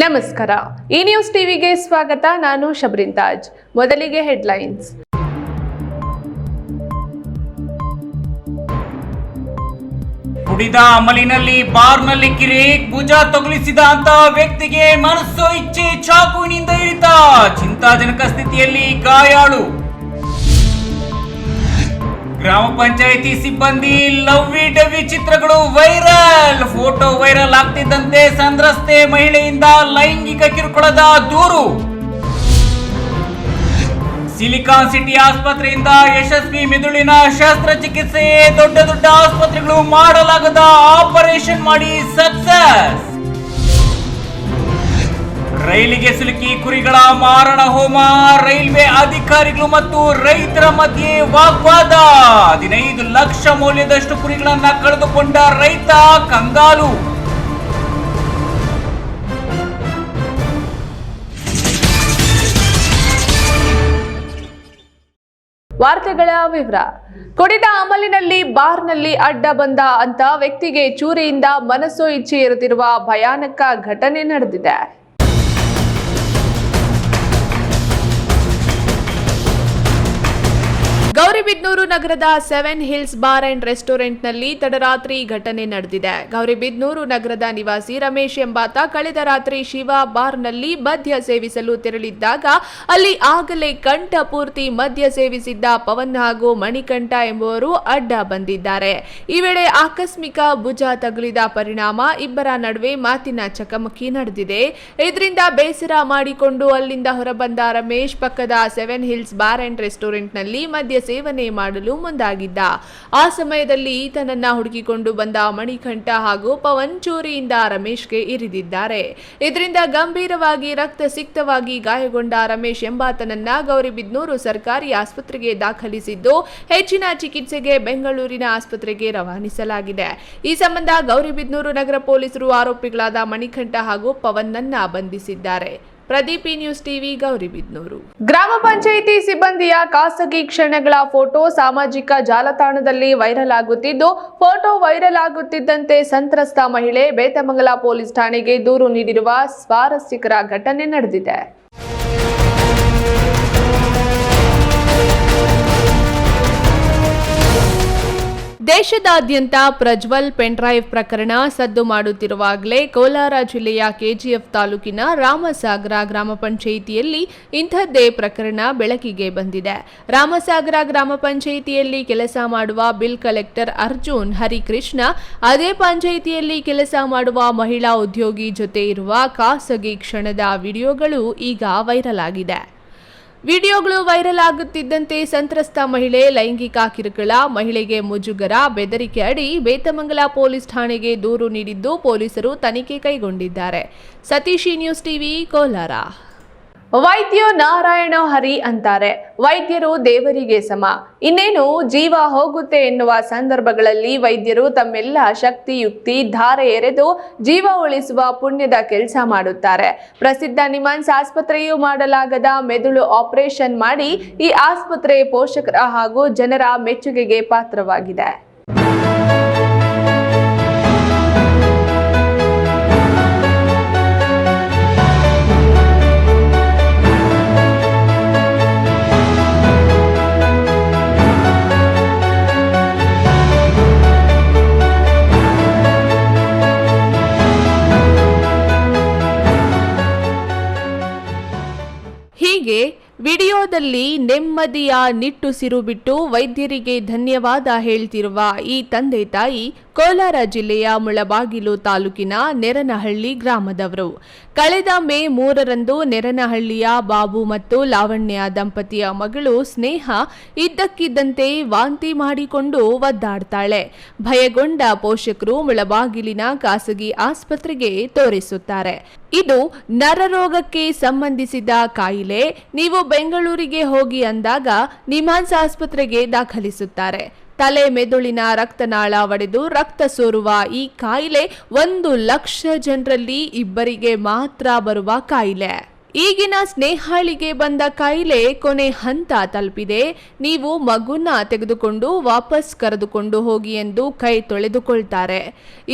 ನಮಸ್ಕಾರ. ಈ ನ್ಯೂಸ್ ಟಿವಿಗೆ ಸ್ವಾಗತ. ನಾನು ಶಬ್ರಿನ್ ತಾಜ್. ಮೊದಲಿಗೆ ಹೆಡ್ಲೈನ್ಸ್ ಕುಡಿದ ಅಮಲಿನಲ್ಲಿ ಬಾರ್ನಲ್ಲಿ ಕಿರಿಕ್ ಭುಜ ತಗುಲಿಸಿದ ಅಂತ ವ್ಯಕ್ತಿಗೆ ಮನಸ್ಸು ಇಚ್ಛೆ ಚಾಕುವಿನಿಂದ ಇರಿತ ಚಿಂತಾಜನಕ ಸ್ಥಿತಿಯಲ್ಲಿ ಗಾಯಾಳು. ಗ್ರಾಮ ಪಂಚಾಯಿತಿ ಸಿಬ್ಬಂದಿ ಲವ್ವಿ ಡವಿ ಚಿತ್ರಗಳು ವೈರಲ್. ಫೋಟೋ ವೈರಲ್ ಆಗ್ತಿದ್ದಂತೆ ಸಂತ್ರಸ್ತೆ ಮಹಿಳೆಯಿಂದ ಲೈಂಗಿಕ ಕಿರುಕುಳದ ದೂರು. ಸಿಲಿಕಾನ್ ಸಿಟಿ ಆಸ್ಪತ್ರೆಯಿಂದ ಯಶಸ್ವಿ ಮೆದುಳಿನ ಶಸ್ತ್ರಚಿಕಿತ್ಸೆ ದೊಡ್ಡ ದೊಡ್ಡ ಆಸ್ಪತ್ರೆಗಳು ಮಾಡಲಾಗದ ಆಪರೇಷನ್ ಮಾಡಿ ಸಕ್ಸಸ್. ರೈಲಿಗೆ ಸಿಲುಕಿ ಕುರಿಗಳ ಮಾರಣ ಹೋಮ, ರೈಲ್ವೆ ಅಧಿಕಾರಿಗಳು ಮತ್ತು ರೈತರ ಮಧ್ಯೆ ವಾಗ್ವಾದ. ಹದಿನೈದು ಲಕ್ಷ ಮೌಲ್ಯದಷ್ಟು ಕುರಿಗಳನ್ನ ಕಳೆದುಕೊಂಡ ರೈತ ಕಂಗಾಲು. ವಾರ್ತೆಗಳ ವಿವರ. ಕುಡಿದ ಅಮಲಿನಲ್ಲಿ ಬಾರ್ನಲ್ಲಿ ಅಡ್ಡ ಬಂದ ಅಂತ ವ್ಯಕ್ತಿಗೆ ಚೂರಿಯಿಂದ ಮನಸ್ಸು ಇಚ್ಛೆ ಇರುತ್ತಿರುವ ಭಯಾನಕ ಘಟನೆ ನಡೆದಿದೆ. ಗೌರಿಬಿದ್ನೂರು ನಗರದ ಸೆವೆನ್ ಹಿಲ್ಸ್ ಬಾರ್ ಅಂಡ್ ರೆಸ್ಟೋರೆಂಟ್ನಲ್ಲಿ ತಡರಾತ್ರಿ ಘಟನೆ ನಡೆದಿದೆ. ಗೌರಿಬಿದ್ನೂರು ನಗರದ ನಿವಾಸಿ ರಮೇಶ್ ಎಂಬಾತ ಕಳೆದ ರಾತ್ರಿ ಶಿವ ಬಾರ್ನಲ್ಲಿ ಮದ್ಯ ಸೇವಿಸಲು ತೆರಳಿದ್ದಾಗ ಅಲ್ಲಿ ಆಗಲೇ ಕಂಠ ಪೂರ್ತಿ ಮದ್ಯ ಸೇವಿಸಿದ್ದ ಪವನ್ ಹಾಗೂ ಮಣಿಕಂಠ ಎಂಬುವರು ಅಡ್ಡ ಬಂದಿದ್ದಾರೆ. ಈ ವೇಳೆ ಆಕಸ್ಮಿಕ ಭುಜ ತಗುಲಿದ ಪರಿಣಾಮ ಇಬ್ಬರ ನಡುವೆ ಮಾತಿನ ಚಕಮಕಿ ನಡೆದಿದೆ. ಇದರಿಂದ ಬೇಸರ ಮಾಡಿಕೊಂಡು ಅಲ್ಲಿಂದ ಹೊರಬಂದ ರಮೇಶ್ ಪಕ್ಕದ ಸೆವೆನ್ ಹಿಲ್ಸ್ ಬಾರ್ ಅಂಡ್ ರೆಸ್ಟೋರೆಂಟ್ನಲ್ಲಿ ಮದ್ಯ ಸೇವನೆ ಮಾಡಲು ಮುಂದಾಗಿದ್ದ. ಆ ಸಮಯದಲ್ಲಿ ಈತನನ್ನ ಹುಡುಕಿಕೊಂಡು ಬಂದ ಮಣಿಕಂಠ ಹಾಗೂ ಪವನ್ ಚೂರಿಯಿಂದ ರಮೇಶ್ಗೆ ಇರಿದಿದ್ದಾರೆ. ಇದರಿಂದ ಗಂಭೀರವಾಗಿ ರಕ್ತ ಸಿಕ್ತವಾಗಿ ಗಾಯಗೊಂಡ ರಮೇಶ್ ಎಂಬಾತನನ್ನ ಗೌರಿಬಿದ್ನೂರು ಸರ್ಕಾರಿ ಆಸ್ಪತ್ರೆಗೆ ದಾಖಲಿಸಿದ್ದು, ಹೆಚ್ಚಿನ ಚಿಕಿತ್ಸೆಗೆ ಬೆಂಗಳೂರಿನ ಆಸ್ಪತ್ರೆಗೆ ರವಾನಿಸಲಾಗಿದೆ. ಈ ಸಂಬಂಧ ಗೌರಿಬಿದ್ನೂರು ನಗರ ಪೊಲೀಸರು ಆರೋಪಿಗಳಾದ ಮಣಿಕಂಠ ಹಾಗೂ ಪವನ್ನನ್ನ ಬಂಧಿಸಿದ್ದಾರೆ. ಪ್ರದೀಪ್ ನ್ಯೂಸ್ ಟಿವಿ ಗೌರಿಬಿದ್ನೂರು ಗ್ರಾಮ ಪಂಚಾಯಿತಿ ಸಿಬ್ಬಂದಿಯ ಖಾಸಗಿ ಕ್ಷಣಗಳ ಫೋಟೋ ಸಾಮಾಜಿಕ ಜಾಲತಾಣದಲ್ಲಿ ವೈರಲ್ ಆಗುತ್ತಿದ್ದು, ಫೋಟೋ ವೈರಲ್ ಆಗುತ್ತಿದ್ದಂತೆ ಸಂತ್ರಸ್ತ ಮಹಿಳೆ ಬೇತಮಂಗಲ ಪೊಲೀಸ್ ಠಾಣೆಗೆ ದೂರು ನೀಡಿರುವ ಸ್ವಾರಸ್ಯಕರ ಘಟನೆ ನಡೆದಿದೆ. ದೇಶದಾದ್ಯಂತ ಪ್ರಜ್ವಲ್ ಪೆನ್ಡ್ರೈವ್ ಪ್ರಕರಣ ಸದ್ದು ಮಾಡುತ್ತಿರುವಾಗಲೇ ಕೋಲಾರ ಜಿಲ್ಲೆಯ ಕೆಜಿಎಫ್ ತಾಲೂಕಿನ ರಾಮಸಾಗರ ಗ್ರಾಮ ಪಂಚಾಯಿತಿಯಲ್ಲಿ ಇಂಥದ್ದೇ ಪ್ರಕರಣ ಬೆಳಕಿಗೆ ಬಂದಿದೆ. ರಾಮಸಾಗರ ಗ್ರಾಮ ಪಂಚಾಯಿತಿಯಲ್ಲಿ ಕೆಲಸ ಮಾಡುವ ಬಿಲ್ ಕಲೆಕ್ಟರ್ ಅರ್ಜುನ್ ಹರಿಕೃಷ್ಣ, ಅದೇ ಪಂಚಾಯಿತಿಯಲ್ಲಿ ಕೆಲಸ ಮಾಡುವ ಮಹಿಳಾ ಉದ್ಯೋಗಿ ಜೊತೆ ಇರುವ ಖಾಸಗಿ ಕ್ಷಣದ ವಿಡಿಯೋಗಳು ಈಗ ವೈರಲ್ ಆಗಿದೆ. ವಿಡಿಯೋಗಳು ವೈರಲ್ ಆಗುತ್ತಿದ್ದಂತೆ ಸಂತ್ರಸ್ತ ಮಹಿಳೆ ಲೈಂಗಿಕ ಕಿರುಕುಳ, ಮಹಿಳೆಗೆ ಮುಜುಗರ, ಬೆದರಿಕೆ ಅಡಿ ಬೇತಮಂಗಲ ಪೊಲೀಸ್ ಠಾಣೆಗೆ ದೂರು ನೀಡಿದ್ದು ಪೊಲೀಸರು ತನಿಖೆ ಕೈಗೊಂಡಿದ್ದಾರೆ. ಸತೀಶಿ ನ್ಯೂಸ್ ಟಿವಿ, ಕೋಲಾರ. ವೈದ್ಯೋ ನಾರಾಯಣ ಹರಿ ಅಂತಾರೆ. ವೈದ್ಯರು ದೇವರಿಗೆ ಸಮ. ಇನ್ನೇನು ಜೀವ ಹೋಗುತ್ತೆ ಎನ್ನುವ ಸಂದರ್ಭಗಳಲ್ಲಿ ವೈದ್ಯರು ತಮ್ಮೆಲ್ಲ ಶಕ್ತಿ ಯುಕ್ತಿ ಧಾರೆ ಎರೆದು ಜೀವ ಉಳಿಸುವ ಪುಣ್ಯದ ಕೆಲಸ ಮಾಡುತ್ತಾರೆ. ಪ್ರಸಿದ್ಧ ನಿಮಾನ್ಸ್ ಆಸ್ಪತ್ರೆಯು ಮಾಡಲಾಗದ ಮೆದುಳು ಆಪರೇಷನ್ ಮಾಡಿ ಈ ಆಸ್ಪತ್ರೆ ಪೋಷಕರ ಹಾಗೂ ಜನರ ಮೆಚ್ಚುಗೆಗೆ ಪಾತ್ರವಾಗಿದೆ. ವಿಡಿಯೋದಲ್ಲಿ ನೆಮ್ಮದಿಯ ನಿಟ್ಟುಸಿರು ಬಿಟ್ಟು ವೈದ್ಯರಿಗೆ ಧನ್ಯವಾದ ಹೇಳ್ತಿರುವ ಈ ತಂದೆ ತಾಯಿ ಕೋಲಾರ ಜಿಲ್ಲೆಯ ಮುಳಬಾಗಿಲು ತಾಲೂಕಿನ ನೆರನಹಳ್ಳಿ ಗ್ರಾಮದವರು. ಕಳೆದ ಮೇ ಮೂರರಂದು ನೆರನಹಳ್ಳಿಯ ಬಾಬು ಮತ್ತು ಲಾವಣ್ಯ ದಂಪತಿಯ ಮಗಳು ಸ್ನೇಹ ಇದ್ದಕ್ಕಿದ್ದಂತೆ ವಾಂತಿ ಮಾಡಿಕೊಂಡು ಒದ್ದಾಡ್ತಾಳೆ. ಭಯಗೊಂಡ ಪೋಷಕರು ಮುಳಬಾಗಿಲಿನ ಖಾಸಗಿ ಆಸ್ಪತ್ರೆಗೆ ತೋರಿಸುತ್ತಾರೆ. ಇದು ನರರೋಗಕ್ಕೆ ಸಂಬಂಧಿಸಿದ ಕಾಯಿಲೆ. ನೀವು ಬೆಂಗಳೂರಿಗೆ ಹೋಗಿ ಅಂದಾಗ ನಿಮಾನ್ಸ್ ಆಸ್ಪತ್ರೆಗೆ ದಾಖಲಿಸುತ್ತಾರೆ. ತಲೆ ಮೆದುಳಿನ ರಕ್ತನಾಳ ಒಡೆದು ರಕ್ತ ಸೋರುವ ಈ ಕಾಯಿಲೆ ಒಂದು ಲಕ್ಷ ಜನರಲ್ಲಿ ಇಬ್ಬರಿಗೆ ಮಾತ್ರ ಬರುವ ಕಾಯಿಲೆ. ಈಗಿನ ಸ್ನೇಹಾಳಿಗೆ ಬಂದ ಕಾಯಿಲೆ ಕೊನೆ ಹಂತ ತಲುಪಿದೆ. ನೀವು ಮಗುನ ತೆಗೆದುಕೊಂಡು ವಾಪಸ್ ಕರೆದುಕೊಂಡು ಹೋಗಿ ಎಂದು ಕೈ ತೊಳೆದುಕೊಳ್ತಾರೆ.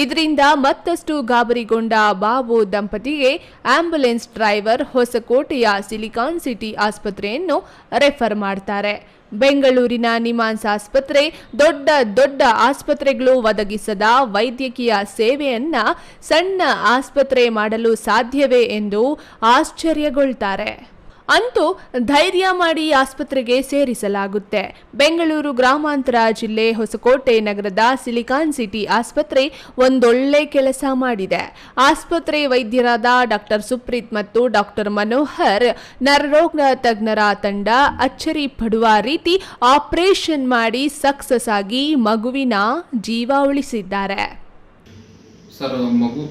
ಇದರಿಂದ ಮತ್ತಷ್ಟು ಗಾಬರಿಗೊಂಡ ಬಾಬು ದಂಪತಿಗೆ ಆಂಬ್ಯುಲೆನ್ಸ್ ಡ್ರೈವರ್ ಹೊಸಕೋಟೆಯ ಸಿಲಿಕಾನ್ ಸಿಟಿ ಆಸ್ಪತ್ರೆಯನ್ನು ರೆಫರ್ ಮಾಡ್ತಾರೆ. ಬೆಂಗಳೂರಿನ ನಿಮಾನ್ಸ್ ಆಸ್ಪತ್ರೆ ದೊಡ್ಡ ದೊಡ್ಡ ಆಸ್ಪತ್ರೆಗಳು ಒದಗಿಸದ ವೈದ್ಯಕೀಯ ಸೇವೆಯನ್ನ ಸಣ್ಣ ಆಸ್ಪತ್ರೆ ಮಾಡಲು ಸಾಧ್ಯವೇ ಎಂದು ಆಶ್ಚರ್ಯಗೊಳ್ತಾರೆ. ಅಂತೂ ಧೈರ್ಯ ಮಾಡಿ ಆಸ್ಪತ್ರೆಗೆ ಸೇರಿಸಲಾಗುತ್ತೆ. ಬೆಂಗಳೂರು ಗ್ರಾಮಾಂತರ ಜಿಲ್ಲೆ ಹೊಸಕೋಟೆ ನಗರದ ಸಿಲಿಕಾನ್ ಸಿಟಿ ಆಸ್ಪತ್ರೆ ಒಂದೊಳ್ಳೆ ಕೆಲಸ ಮಾಡಿದೆ. ಆಸ್ಪತ್ರೆ ವೈದ್ಯರಾದ ಡಾಕ್ಟರ್ ಸುಪ್ರೀತ್ ಮತ್ತು ಡಾಕ್ಟರ್ ಮನೋಹರ್, ನರರೋಗ ತಜ್ಞರ ತಂಡ, ಅಚ್ಚರಿ ಪಡುವ ರೀತಿ ಆಪರೇಷನ್ ಮಾಡಿ ಸಕ್ಸಸ್ ಆಗಿ ಮಗುವಿನ ಜೀವ ಉಳಿಸಿದ್ದಾರೆ. ಸರ್, ಮಗು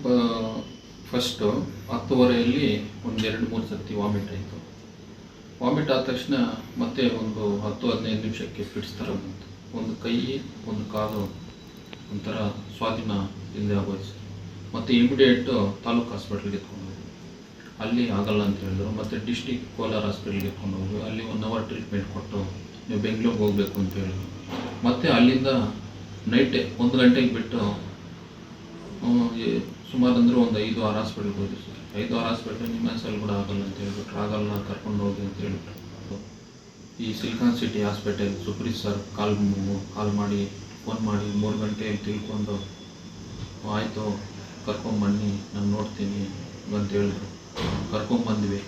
ಫಸ್ಟು ಹತ್ತುವರೆಯಲ್ಲಿ ಒಂದೆರಡು ಮೂರು ಸರ್ತಿ ವಾಮಿಟ್ ಆಯಿತು. ವಾಮಿಟ್ ಆದ ತಕ್ಷಣ ಮತ್ತೆ ಒಂದು ಹತ್ತು, ಹದಿನೈದು ನಿಮಿಷಕ್ಕೆ ಫಿಟ್ಸ್ ಒಂದು ಕೈ, ಒಂದು ಕಾಲು ಒಂಥರ ಸ್ವಾಧೀನ ಇಲ್ಲದೆ ಆಗೋಯ್ತು. ಸರ್ ಮತ್ತು ಇಮಿಡಿಯೇಟು ತಾಲೂಕು ಹಾಸ್ಪಿಟ್ಲಿಗೆ ಎತ್ಕೊಂಡು ಅಲ್ಲಿ ಆಗಲ್ಲ ಅಂತ ಹೇಳಿದ್ರು. ಮತ್ತು ಡಿಸ್ಟಿಕ್ ಕೋಲಾರ ಹಾಸ್ಪಿಟ್ಲಿಗೆ ಎತ್ಕೊಂಡು ಹೋಗಿ ಅಲ್ಲಿ ಒನ್ ಅವರ್ ಟ್ರೀಟ್ಮೆಂಟ್ ಕೊಟ್ಟು ನೀವು ಬೆಂಗಳೂರಿಗೆ ಹೋಗಬೇಕು ಅಂತ ಹೇಳಿದ್ರು. ಮತ್ತು ಅಲ್ಲಿಂದ ನೈಟೇ ಒಂದು ಗಂಟೆಗೆ ಬಿಟ್ಟು ಸುಮಾರು ಅಂದರೆ ಒಂದು ಐದು ಆರು ಹಾಸ್ಪಿಟ್ಲಿಗೆ ಹೋದ್ವಿ ಸರ್. ಐದು ಹಾಸ್ಪಿಟಲ್ ಹಾಸ್ಪಿಟ್ಲ್ ನಿಮ್ಮ ಹೆಸರು ಕೂಡ ಆಗಲ್ಲ ಅಂತ ಹೇಳ್ಬಿಟ್ರು ಆಗಲ್ಲ ಕರ್ಕೊಂಡು ಹೋಗಿ ಅಂತ ಹೇಳ್ಬಿಟ್ಟು ಈ silicon city hospital Supreet sir call call ಮಾಡಿ ಫೋನ್ ಮಾಡಿ ಮೂರು ಗಂಟೆ ತಿಳ್ಕೊಂಡು, ಆಯಿತು ಕರ್ಕೊಂಬನ್ನಿ ನಾನು ನೋಡ್ತೀನಿ ಅಂತ ಹೇಳಿದ್ರು ಕರ್ಕೊಂಬಂದ್ವಿ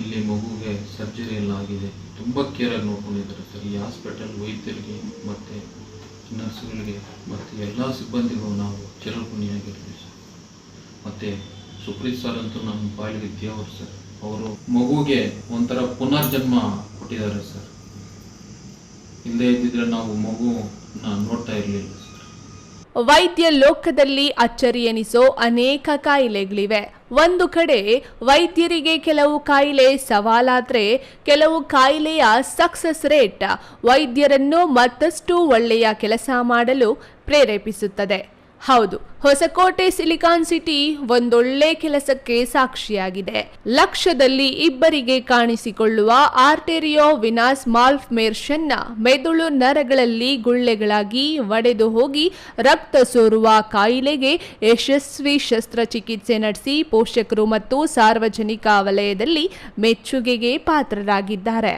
ಇಲ್ಲಿ ಮಗುಗೆ ಸರ್ಜರಿ ಎಲ್ಲ ಆಗಿದೆ. ತುಂಬ ಕೇರಾಗಿ ನೋಡ್ಕೊಂಡಿದ್ದಾರೆ ಸರ್ ಈ ಹಾಸ್ಪಿಟಲ್ ವೈದ್ಯರಿಗೆ ಮತ್ತು ನರ್ಸ್ಗಳಿಗೆ ಮತ್ತು ಎಲ್ಲ ಸಿಬ್ಬಂದಿಗೂ ನಾವು ಚಿರಪುಣಿಯಾಗಿರ್ತೀವಿ ಸರ್ ಮತ್ತು ಸುಪ್ರೀತ್ ಸರ್ ಅಂತೂ ನಮ್ಮ ಬಾಯಿಗೆ ದೇವರು ಸರ್. ಅವರು ಮಗುಗೆ ಒಂಥರ ಪುನರ್ಜನ್ಮ ಕೊಟ್ಟಿದ್ದಾರೆ ಸರ್. ಹಿಂದೆ ಇದ್ದಿದ್ರೆ ನಾವು ಮಗು ನೋಡ್ತಾ ಇರಲಿಲ್ಲ ವೈದ್ಯ ಲೋಕದಲ್ಲಿ ಅಚ್ಚರಿ ಎನಿಸೋ ಅನೇಕ ಕಾಯಿಲೆಗಳಿವೆ. ಒಂದು ಕಡೆ ವೈದ್ಯರಿಗೆ ಕೆಲವು ಕಾಯಿಲೆ ಸವಾಲಾದ್ರೆ ಕೆಲವು ಕಾಯಿಲೆಯ ಸಕ್ಸಸ್ ರೇಟ್ ವೈದ್ಯರನ್ನು ಮತ್ತಷ್ಟು ಒಳ್ಳೆಯ ಕೆಲಸ ಮಾಡಲು ಪ್ರೇರೇಪಿಸುತ್ತದೆ. ಹೌದು, ಹೊಸಕೋಟೆ ಸಿಲಿಕಾನ್ ಸಿಟಿ ಒಂದೊಳ್ಳೆ ಕೆಲಸಕ್ಕೆ ಸಾಕ್ಷಿಯಾಗಿದೆ. ಲಕ್ಷದಲ್ಲಿ ಇಬ್ಬರಿಗೆ ಕಾಣಿಸಿಕೊಳ್ಳುವ ಆರ್ಟೆರಿಯೋ ವಿನಾಸ್ ಮಾಲ್ಫ್ ಮೇರ್ಷನ್ನ ಮೆದುಳು ನರಗಳಲ್ಲಿ ಗುಳ್ಳೆಗಳಾಗಿ ಒಡೆದು ಹೋಗಿ ರಕ್ತ ಸೋರುವ ಕಾಯಿಲೆಗೆ ಯಶಸ್ವಿ ಶಸ್ತ್ರಚಿಕಿತ್ಸೆ ನಡೆಸಿ ಪೋಷಕರು ಮತ್ತು ಸಾರ್ವಜನಿಕ ವಲಯದಲ್ಲಿ ಮೆಚ್ಚುಗೆಗೆ ಪಾತ್ರರಾಗಿದ್ದಾರೆ.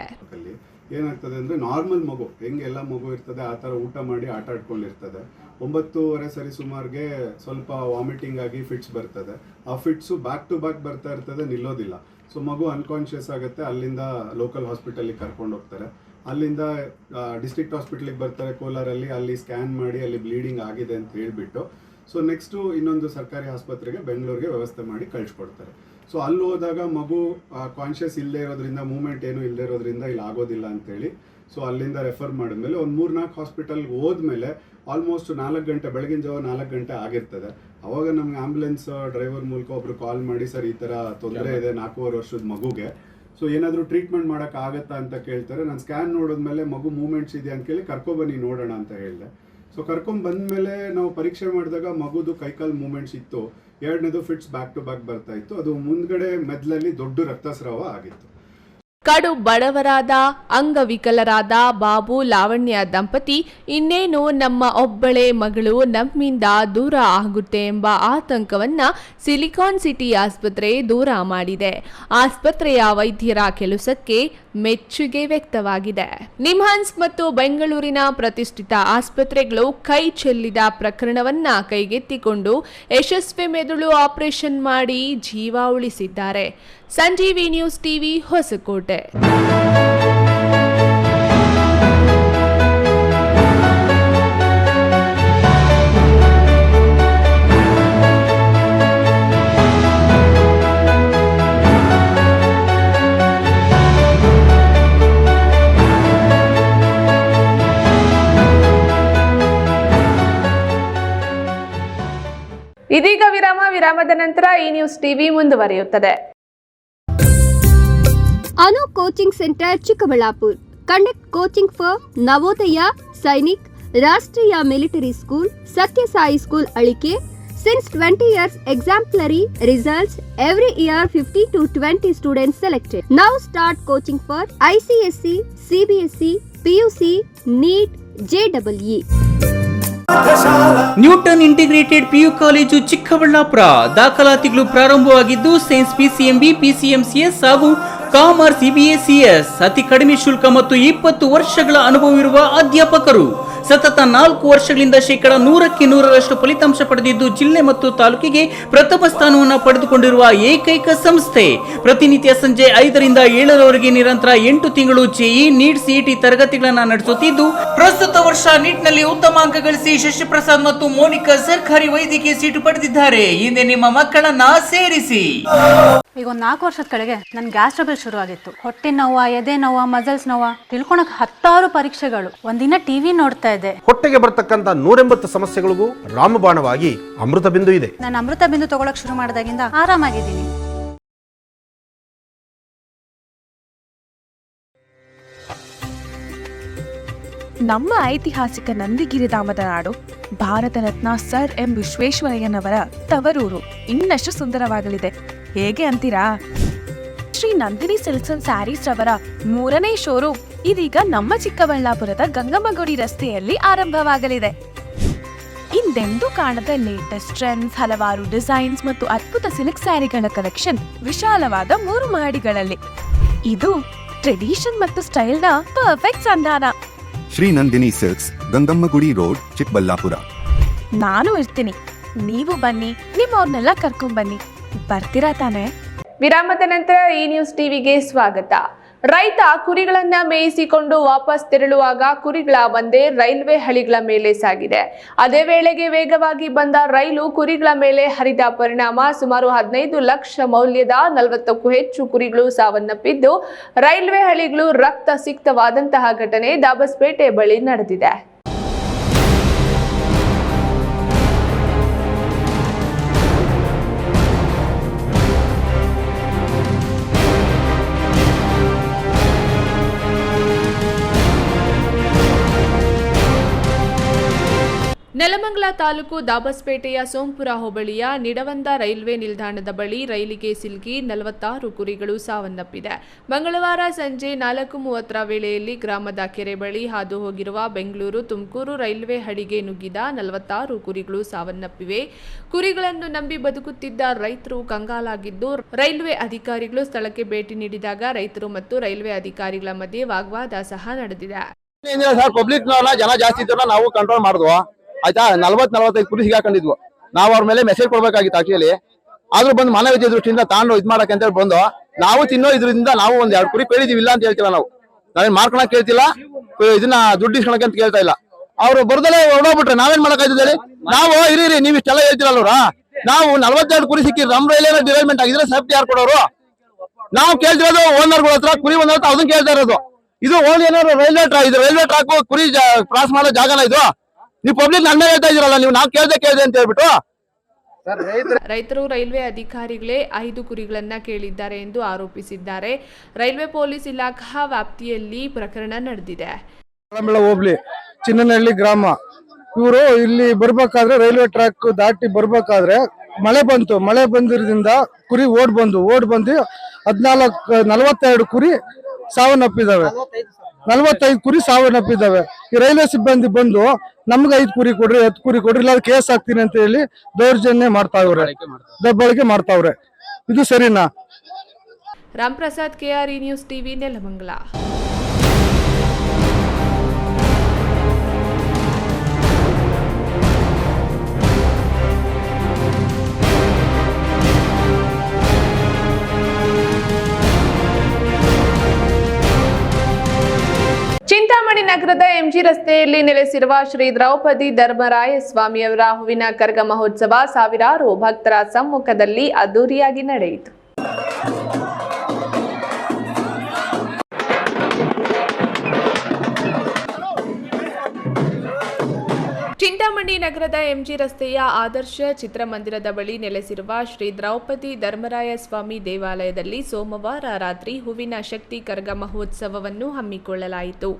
ಏನಾಗ್ತದೆ ಅಂದರೆ ನಾರ್ಮಲ್ ಮಗು, ಹೆಂಗೆ ಎಲ್ಲ ಮಗು ಇರ್ತದೆ, ಆ ಥರ ಊಟ ಮಾಡಿ ಆಟ ಆಡ್ಕೊಂಡಿರ್ತದೆ. ಒಂಬತ್ತೂವರೆ ಸರಿ ಸುಮಾರಿಗೆ ಸ್ವಲ್ಪ ವಾಮಿಟಿಂಗ್ ಆಗಿ ಫಿಟ್ಸ್ ಬರ್ತದೆ. ಆ ಫಿಟ್ಸು ಬ್ಯಾಕ್ ಟು ಬ್ಯಾಕ್ ಬರ್ತಾ ಇರ್ತದೆ, ನಿಲ್ಲೋದಿಲ್ಲ. ಸೊ ಮಗು ಅನ್ಕಾನ್ಷಿಯಸ್ ಆಗುತ್ತೆ, ಅಲ್ಲಿಂದ ಲೋಕಲ್ ಹಾಸ್ಪಿಟಲಿಗೆ ಕರ್ಕೊಂಡು ಹೋಗ್ತಾರೆ. ಅಲ್ಲಿಂದ ಡಿಸ್ಟ್ರಿಕ್ಟ್ ಹಾಸ್ಪಿಟ್ಲಿಗೆ ಬರ್ತಾರೆ, ಕೋಲಾರಲ್ಲಿ, ಅಲ್ಲಿ ಸ್ಕ್ಯಾನ್ ಮಾಡಿ, ಅಲ್ಲಿ ಬ್ಲೀಡಿಂಗ್ ಆಗಿದೆ ಅಂತ ಹೇಳಿಬಿಟ್ಟು. ಸೊ ನೆಕ್ಸ್ಟು ಇನ್ನೊಂದು ಸರ್ಕಾರಿ ಆಸ್ಪತ್ರೆಗೆ ಬೆಂಗಳೂರಿಗೆ ವ್ಯವಸ್ಥೆ ಮಾಡಿ ಕಳಿಸ್ಕೊಡ್ತಾರೆ. ಸೊ ಅಲ್ಲಿ ಹೋದಾಗ ಮಗು ಕಾನ್ಷಿಯಸ್ ಇಲ್ಲದೆ ಇರೋದ್ರಿಂದ ಮೂವ್ಮೆಂಟ್ ಏನು ಇಲ್ಲದೆ ಇರೋದ್ರಿಂದ ಇಲ್ಲಿ ಆಗೋದಿಲ್ಲ ಅಂತೇಳಿ. ಸೊ ಅಲ್ಲಿಂದ ರೆಫರ್ ಮಾಡಿದ್ಮೇಲೆ ಒಂದು ಮೂರ್ನಾಲ್ಕು ಹಾಸ್ಪಿಟಲ್ಗೆ ಹೋದ್ಮೇಲೆ ಆಲ್ಮೋಸ್ಟ್ ನಾಲ್ಕು ಗಂಟೆ, ಬೆಳಗಿನ ಜಾವ ನಾಲ್ಕು ಗಂಟೆ ಆಗಿರ್ತದೆ. ಅವಾಗ ನಮ್ಗೆ ಆ್ಯಂಬುಲೆನ್ಸ್ ಡ್ರೈವರ್ ಮೂಲಕ ಒಬ್ರು ಕಾಲ್ ಮಾಡಿ, ಸರ್, ಈ ಥರ ತೊಂದರೆ ಇದೆ, ನಾಲ್ಕೂವರೆ ವರ್ಷದ ಮಗುಗೆ. ಸೊ ಏನಾದರೂ ಟ್ರೀಟ್ಮೆಂಟ್ ಮಾಡೋಕ್ಕಾಗತ್ತಾ ಅಂತ ಕೇಳ್ತಾರೆ. ನಾನು ಸ್ಕ್ಯಾನ್ ನೋಡಿದ್ಮೇಲೆ ಮಗು ಮೂವ್ಮೆಂಟ್ಸ್ ಇದೆ ಅಂತ ಕೇಳಿ ಕರ್ಕೊಬನ್ನಿ ನೋಡೋಣ, ಅಂತ ಹೇಳಿದೆ. ಸೊ ಕರ್ಕೊಂಡ್ ಬಂದ್ಮೇಲೆ ನಾವು ಪರೀಕ್ಷೆ ಮಾಡಿದಾಗ ಮಗುದು ಕೈಕಾಲ್ ಮೂಮೆಂಟ್ಸ್ ಇತ್ತು. ಎರಡನೇದು ಫಿಟ್ಸ್ ಬ್ಯಾಕ್ ಟು ಬ್ಯಾಕ್ ಬರ್ತಾ ಇತ್ತು. ಅದು ಮುಂದ್ಗಡೆ ಮೆದ್ಲಲ್ಲಿ ದೊಡ್ಡ ರಕ್ತಸ್ರಾವ ಆಗಿತ್ತು. ಕಡು ಬಡವರಾದ, ಅಂಗವಿಕಲರಾದ ಬಾಬು ಲಾವಣ್ಯ ದಂಪತಿ ಇನ್ನೇನು ನಮ್ಮ ಒಬ್ಬಳೆ ಮಗಳು ನಮ್ಮಿಂದ ದೂರ ಆಗುತ್ತೆ ಎಂಬ ಆತಂಕವನ್ನ ಸಿಲಿಕಾನ್ ಸಿಟಿ ಆಸ್ಪತ್ರೆ ದೂರ ಮಾಡಿದೆ. ಆಸ್ಪತ್ರೆಯ ವೈದ್ಯರ ಕೆಲಸಕ್ಕೆ ಮೆಚ್ಚುಗೆ ವ್ಯಕ್ತವಾಗಿದೆ. ನಿಮ್ಹಾನ್ಸ್ ಮತ್ತು ಬೆಂಗಳೂರಿನ ಪ್ರತಿಷ್ಠಿತ ಆಸ್ಪತ್ರೆಗಳು ಕೈ ಚೆಲ್ಲಿದ ಪ್ರಕರಣವನ್ನ ಕೈಗೆತ್ತಿಕೊಂಡು ಯಶಸ್ವಿ ಮೆದುಳು ಆಪರೇಷನ್ ಮಾಡಿ ಜೀವ ಉಳಿಸಿದ್ದಾರೆ. Sanjeevi news TV Hosakote. ಇದೀಗ ವಿರಾಮ ವಿರಾಮದ ನಂತರ ಈ ನ್ಯೂಸ್ ಟಿವಿ ಮುಂದುವರಿಯುತ್ತದೆ. Coaching centre Chikkaballapur. Conduct coaching for Navodaya Sainik Rashtriya military school Sathya Sai school Alike. Since 20 now start coaching for I 50 to 20 students selected now start coaching for ICSE CBSE PUC NEET JEE. Newton integrated PU college Chikkaballapura ದಾಖಲಾತಿಗಳು ಪ್ರಾರಂಭವಾಗಿದ್ದು science PCMB PCMCS ಹಾಗೂ commerce EBSES ಅತಿ ಕಡಿಮೆ ಶುಲ್ಕ ಮತ್ತು ಇಪ್ಪತ್ತು ವರ್ಷಗಳ ಅನುಭವವಿರುವ ಅಧ್ಯಾಪಕರು ಸತತ ನಾಲ್ಕು ವರ್ಷಗಳಿಂದ ಶೇಕಡ ನೂರಕ್ಕೆ ನೂರರಷ್ಟು ಫಲಿತಾಂಶ ಪಡೆದಿದ್ದು, ಜಿಲ್ಲೆ ಮತ್ತು ತಾಲೂಕಿಗೆ ಪ್ರಥಮ ಸ್ಥಾನವನ್ನು ಪಡೆದುಕೊಂಡಿರುವ ಏಕೈಕ ಸಂಸ್ಥೆ. ಪ್ರತಿನಿತ್ಯ ಸಂಜೆ ಐದರಿಂದ ಏಳರವರೆಗೆ ನಿರಂತರ ಎಂಟು ತಿಂಗಳು ಜೆಇ, ನೀಟ್ ಸಿಇಟಿ ತರಗತಿಗಳನ್ನು ನಡೆಸುತ್ತಿದ್ದು, ಪ್ರಸ್ತುತ ವರ್ಷ ನೀಟ್ನಲ್ಲಿ ಉತ್ತಮ ಅಂಕ ಗಳಿಸಿ ಶಶಿಪ್ರಸಾದ್ ಮತ್ತು ಮೋನಿಕಾ ಸರ್ಕಾರಿ ವೈದ್ಯಕೀಯ ಸೀಟು ಪಡೆದಿದ್ದಾರೆ. ಹಿಂದೆ ನಿಮ್ಮ ಮಕ್ಕಳನ್ನ ಸೇರಿಸಿ. ಈಗ ಒಂದು ನಾಲ್ಕು ವರ್ಷದ ಕೆಳಗೆ ನನ್ನ ಗ್ಯಾಸ್ಟ್ರಬಲ್ ಶುರು ಆಗಿತ್ತು. ಹೊಟ್ಟೆ ನೋವ ಎದೆ ನೋವ ಮಸಲ್ಸ್ ನೋವ ತಿಳ್ಕೊಳಕ್ ಹತ್ತಾರು ಪರೀಕ್ಷೆಗಳು. ಒಂದಿನ ಟಿವಿ ನೋಡ್ತಾ ಇದ್ದೆ. ಹೊಟ್ಟೆಗೆ ಬರ್ತಕ್ಕಂತ ನೂರೆಂಬತ್ತು ಸಮಸ್ಯೆಗಳಿಗೂ ರಾಮಬಾಣವಾಗಿ ಅಮೃತ ಬಿಂದು ಇದೆ. ನಾನು ಅಮೃತ ಬಿಂದು ತಗೊಳಕ್ ಶುರು ಮಾಡಿದಾಗಿಂದ ಆರಾಮಾಗಿದ್ದೀನಿ. ನಮ್ಮ ಐತಿಹಾಸಿಕ ನಂದಿಗಿರಿಧಾಮದ ನಾಡು ಭಾರತ ರತ್ನ ಸರ್ ಎಂ ವಿಶ್ವೇಶ್ವರಯ್ಯನವರ ತವರೂರು. ಇನ್ನಷ್ಟು ಸುಂದರವಾಗಲಿದೆ. ಹೇಗೆ ಅಂತೀರಾ? Shri Nandini silks and sarees ರವರ ಮೂರನೇ ಶೋರೂಮ್ ಇದೀಗ ನಮ್ಮ ಚಿಕ್ಕಬಳ್ಳಾಪುರದ ಗಂಗಮ್ಮಗುಡಿ ರಸ್ತೆಯಲ್ಲಿ ಆರಂಭವಾಗಲಿದೆ. ಹಿಂದೆಂದೂ ಕಾಣದ ಲೇಟೆಸ್ಟ್ ಟ್ರೆಂಡ್ಸ್ ಹಲವಾರು ಡಿಸೈನ್ಸ್ ಮತ್ತು ಅದ್ಭುತ ಸಿಲ್ಕ್ ಸ್ಯಾರಿಗಳ ಕಲೆಕ್ಷನ್ ವಿಶಾಲವಾದ ಮೂರು ಮಹಡಿಗಳಲ್ಲಿ. ಇದು ಟ್ರೆಡಿಷನ್ ಮತ್ತು ಸ್ಟೈಲ್ನ ಪರ್ಫೆಕ್ಟ್ ಸಂಧಾನ. Shri Nandini silks Gangammagudi road Chikkaballapura. ನಾನು ಇರ್ತೀನಿ. ನೀವು ಬನ್ನಿ ನಿಮ್ಮವ್ರನ್ನೆಲ್ಲ ಕರ್ಕೊಂಡ್ ಬನ್ನಿ. ಬರ್ತೀರಾ ತಾನೇ? ವಿರಾಮದ ನಂತರ ಈ ನ್ಯೂಸ್ ಟಿವಿಗೆ ಸ್ವಾಗತ. ರೈತ ಕುರಿಗಳನ್ನ ಮೇಯಿಸಿಕೊಂಡು ವಾಪಸ್ ತೆರಳುವಾಗ ಕುರಿಗಳ ಒಂದೇ ರೈಲ್ವೆ ಹಳಿಗಳ ಮೇಲೆ ಸಾಗಿದೆ. ಅದೇ ವೇಳೆಗೆ ವೇಗವಾಗಿ ಬಂದ ರೈಲು ಕುರಿಗಳ ಮೇಲೆ ಹರಿದ ಪರಿಣಾಮ ಸುಮಾರು ಹದಿನೈದು ಲಕ್ಷ ಮೌಲ್ಯದ ನಲವತ್ತಕ್ಕೂ ಹೆಚ್ಚು ಕುರಿಗಳು ಸಾವನ್ನಪ್ಪಿದ್ದು ರೈಲ್ವೆ ಹಳಿಗಳು ರಕ್ತ ಸಿಕ್ತವಾದಂತಹ ಘಟನೆ ದಾಬಸ್ಪೇಟೆ ಬಳಿ ನಡೆದಿದೆ. ನೆಲಮಂಗಲ ತಾಲೂಕು ದಾಬಸ್ಪೇಟೆಯ ಸೋಂಪುರ ಹೋಬಳಿಯ ನಿಡವಂದ ರೈಲ್ವೆ ನಿಲ್ದಾಣದ ಬಳಿ ರೈಲಿಗೆ ಸಿಲುಕಿ ನಲವತ್ತಾರು ಕುರಿಗಳು ಸಾವನ್ನಪ್ಪಿದೆ. ಮಂಗಳವಾರ ಸಂಜೆ ನಾಲ್ಕು ಮೂವತ್ತರ ವೇಳೆಯಲ್ಲಿ ಗ್ರಾಮದ ಕೆರೆ ಬಳಿ ಹಾದು ಹೋಗಿರುವ ಬೆಂಗಳೂರು ತುಮಕೂರು ರೈಲ್ವೆ ಹಳಿಗೆ ನುಗ್ಗಿದ ನಲವತ್ತಾರು ಕುರಿಗಳು ಸಾವನ್ನಪ್ಪಿವೆ. ಕುರಿಗಳನ್ನು ನಂಬಿ ಬದುಕುತ್ತಿದ್ದ ರೈತರು ಕಂಗಾಲಾಗಿದ್ದು, ರೈಲ್ವೆ ಅಧಿಕಾರಿಗಳು ಸ್ಥಳಕ್ಕೆ ಭೇಟಿ ನೀಡಿದಾಗ ರೈತರು ಮತ್ತು ರೈಲ್ವೆ ಅಧಿಕಾರಿಗಳ ಮಧ್ಯೆ ವಾಗ್ವಾದ ಸಹ ನಡೆದಿದೆ. ಪಬ್ಲಿಕ್ ಜನ ಜಾಸ್ತಿ ಇದ್ರೆ ನಾವು ಕಂಟ್ರೋಲ್ ಮಾಡಿದ್ವು. ಆಯ್ತಾ ನಲ್ವತ್ ನಲ್ವತ್ತೈದು ಕುರಿ ಸಿಗಾಕೊಂಡಿದ್ವು ನಾವು ಅವ್ರ ಮೇಲೆ ಮೆಸೇಜ್ ಕೊಡ್ಬೇಕಾಗಿತ್ತು ಆಕ್ಚುಲಿ ಆದ್ರೂ ಬಂದು ಮಾನವೀಯ ದೃಷ್ಟಿಯಿಂದ ತಾಂಡು ಇದ್ ಮಾಡಕ್ಕೆ ಅಂತ ಹೇಳಿ ಬಂದು, ನಾವು ತಿನ್ನೋ ಇದರಿಂದ ನಾವು ಒಂದ್ ಎರಡು ಕುರಿ ಕೇಳಿದೀವಿ ಇಲ್ಲ ಅಂತ ಹೇಳ್ತಿಲ್ಲ ನಾವು. ನಾವೇನ್ ಮಾರ್ಕೊಳಕ್ ಕೇಳ್ತಿಲ್ಲ, ಇದನ್ನ ದುಡ್ಡು ಇಸ್ಕೊಳಕ್ ಅಂತ ಕೇಳ್ತಾ ಇಲ್ಲ. ಅವ್ರು ಬರ್ದಲ್ಲೇ ಹೊರಡೋಗ್ಬಿಟ್ರೆ ನಾವೇನ್ ಮಾಡಕ್ಕಾಯ್ತದೆ ಹೇಳಿ? ನಾವು, ಇರಿ ನೀವು ಇಷ್ಟೆಲ್ಲ ಹೇಳ್ತಿರಲ್ವ್ರ ನಾವು ನಲ್ವತ್ತೆರಡು ಕುರಿ ಸಿಕ್ಕಿ ನಮ್ ರೈಲ್ವೆ ಡಿವೈಲ್ಮೆಂಟ್ ಆಗಿದ್ರೆ ಸೇಫ್ಟಿ ಯಾರು ಕೊಡೋರು? ನಾವು ಕೇಳ್ತಿರೋದು ಓನರ್ಗಳ ಹತ್ರ, ಕುರಿ ಒಂದ್ ಅದನ್ನ ಕೇಳ್ತಾ ಇರೋದು. ಇದು ಓನ್ ಏನಾದ್ರು ರೈಲ್ವೆ ಟ್ರಾಕ್ ಇದು ರೈಲ್ವೆ ಟ್ರಾಕ್ ಕುರಿ ಕ್ರಾಸ್ ಮಾಡೋ ಜಾಗನ ಇದು? ನೀವು ಪಬ್ಲಿಕ್ ನನ್ನ ಮೇಲೆ ಹೇಳ್ತಾ ಇದೀರಲ್ಲ ನೀವು ನಾವು ಕೇಳ್ದೆ ಕೇಳ್ದೆ ಅಂತ ಹೇಳ್ಬಿಟ್ಟು? ರೈತರು ರೈಲ್ವೆ ಅಧಿಕಾರಿಗಳೇ ಐದು ಕುರಿಗಳನ್ನ ಕೇಳಿದ್ದಾರೆ ಎಂದು ಆರೋಪಿಸಿದ್ದಾರೆ. ರೈಲ್ವೆ ಪೊಲೀಸ್ ಇಲಾಖಾ ವ್ಯಾಪ್ತಿಯಲ್ಲಿ ಪ್ರಕರಣ ನಡೆದಿದೆ. ಹೋಬ್ಳಿ ಚಿನ್ನನಹಳ್ಳಿ ಗ್ರಾಮ. ಇವರು ಇಲ್ಲಿ ಬರ್ಬೇಕಾದ್ರೆ ರೈಲ್ವೆ ಟ್ರ್ಯಾಕ್ ದಾಟಿ ಬರ್ಬೇಕಾದ್ರೆ ಮಳೆ ಬಂತು. ಮಳೆ ಬಂದಿರೋದ್ರಿಂದ ಕುರಿ ಓಡ್ ಬಂದು ಓಡ್ ಬಂದು ಹದ್ನಾಲ್ಕು ನಲವತ್ತೆರಡು ಕುರಿ ಸಾವನ್ನಪ್ಪಿದಾವೆ. ನಲವತ್ತೈದು ಕುರಿ ಸಾವನ್ನಪ್ಪಿದ್ದಾವೆ. ಈ ರೈಲ್ವೆ ಸಿಬ್ಬಂದಿ ಬಂದು ನಮ್ಗೆ ಐದು ಕುರಿ ಕೊಡ್ರಿ ಹತ್ತು ಕುರಿ ಕೊಡ್ರಿ ಇಲ್ಲ ಕೇಸ್ ಹಾಕ್ತೀನಿ ಅಂತ ಹೇಳಿ ದೌರ್ಜನ್ಯ ಮಾಡ್ತಾವ್ರೆ. ದಬ್ಬಳಿಕೆ ಮಾಡ್ತಾವ್ರೆ. ಇದು ಸರಿನಾ? Ram Prasad KR E news TV Nelamangala. ನಗರದ ಎಂಜಿ ರಸ್ತೆಯಲ್ಲಿ ನೆಲೆಸಿರುವ ಶ್ರೀ ದ್ರೌಪದಿ ಧರ್ಮರಾಯ ಸ್ವಾಮಿಯವರ ಹೂವಿನ ಕರ್ಗ ಮಹೋತ್ಸವ ಸಾವಿರಾರು ಭಕ್ತರ ಸಮ್ಮುಖದಲ್ಲಿ ಅದ್ದೂರಿಯಾಗಿ ನಡೆಯಿತು. ಚಿಂತಾಮಣಿ ನಗರದ ಎಂಜಿ ರಸ್ತೆಯ ಆದರ್ಶ ಚಿತ್ರಮಂದಿರದ ಬಳಿ ನೆಲೆಸಿರುವ ಶ್ರೀ ದ್ರೌಪದಿ ಧರ್ಮರಾಯ ಸ್ವಾಮಿ ದೇವಾಲಯದಲ್ಲಿ ಸೋಮವಾರ ರಾತ್ರಿ ಹೂವಿನ ಶಕ್ತಿ ಕರಗ ಮಹೋತ್ಸವವನ್ನು ಹಮ್ಮಿಕೊಳ್ಳಲಾಯಿತು.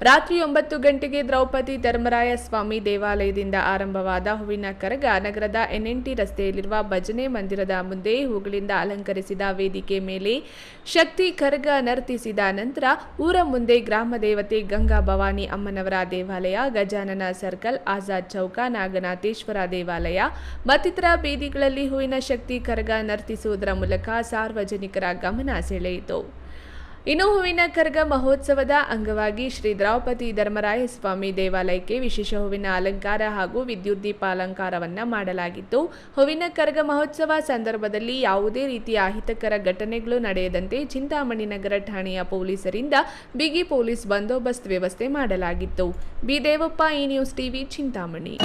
ರಾತ್ರಿ ಒಂಬತ್ತು ಗಂಟೆಗೆ ದ್ರೌಪದಿ ಧರ್ಮರಾಯ ಸ್ವಾಮಿ ದೇವಾಲಯದಿಂದ ಆರಂಭವಾದ ಹೂವಿನ ಕರಗ ನಗರದ ಎನ್ಎನ್ಟಿ ರಸ್ತೆಯಲ್ಲಿರುವ ಭಜನೆ ಮಂದಿರದ ಮುಂದೆ ಹೂಗಳಿಂದ ಅಲಂಕರಿಸಿದ ವೇದಿಕೆ ಮೇಲೆ ಶಕ್ತಿ ಕರಗ ನರ್ತಿಸಿದ ನಂತರ ಊರ ಮುಂದೆ ಗ್ರಾಮ ದೇವತೆ ಗಂಗಾ ಭವಾನಿ ಅಮ್ಮನವರ ದೇವಾಲಯ, ಗಜಾನನ ಸರ್ಕಲ್, ಆಜಾದ್ ಚೌಕ ನಾಗನಾಥೇಶ್ವರ ದೇವಾಲಯ ಮತ್ತಿತರ ಬೀದಿಗಳಲ್ಲಿ ಹೂವಿನ ಶಕ್ತಿ ಕರಗ ನರ್ತಿಸುವುದರ ಮೂಲಕ ಸಾರ್ವಜನಿಕರ ಗಮನ ಸೆಳೆಯಿತು. ಇನ್ನು ಹೂವಿನ ಕರ್ಗ ಮಹೋತ್ಸವದ ಅಂಗವಾಗಿ ಶ್ರೀ ದ್ರೌಪದಿ ಧರ್ಮರಾಯ ಸ್ವಾಮಿ ದೇವಾಲಯಕ್ಕೆ ವಿಶೇಷ ಹೂವಿನ ಅಲಂಕಾರ ಹಾಗೂ ವಿದ್ಯುತ್ ದೀಪ ಅಲಂಕಾರವನ್ನ ಮಾಡಲಾಗಿತ್ತು. ಹೂವಿನ ಕರ್ಗ ಮಹೋತ್ಸವ ಸಂದರ್ಭದಲ್ಲಿ ಯಾವುದೇ ರೀತಿಯ ಅಹಿತಕರ ಘಟನೆಗಳು ನಡೆಯದಂತೆ ಚಿಂತಾಮಣಿ ನಗರ ಠಾಣೆಯ ಪೊಲೀಸರಿಂದ ಬಿಗಿ ಪೊಲೀಸ್ ಬಂದೋಬಸ್ತ್ ವ್ಯವಸ್ಥೆ ಮಾಡಲಾಗಿತ್ತು. ಬಿ ದೇವಪ್ಪ ಈ ನ್ಯೂಸ್ ಟಿವಿ, ಚಿಂತಾಮಣಿ.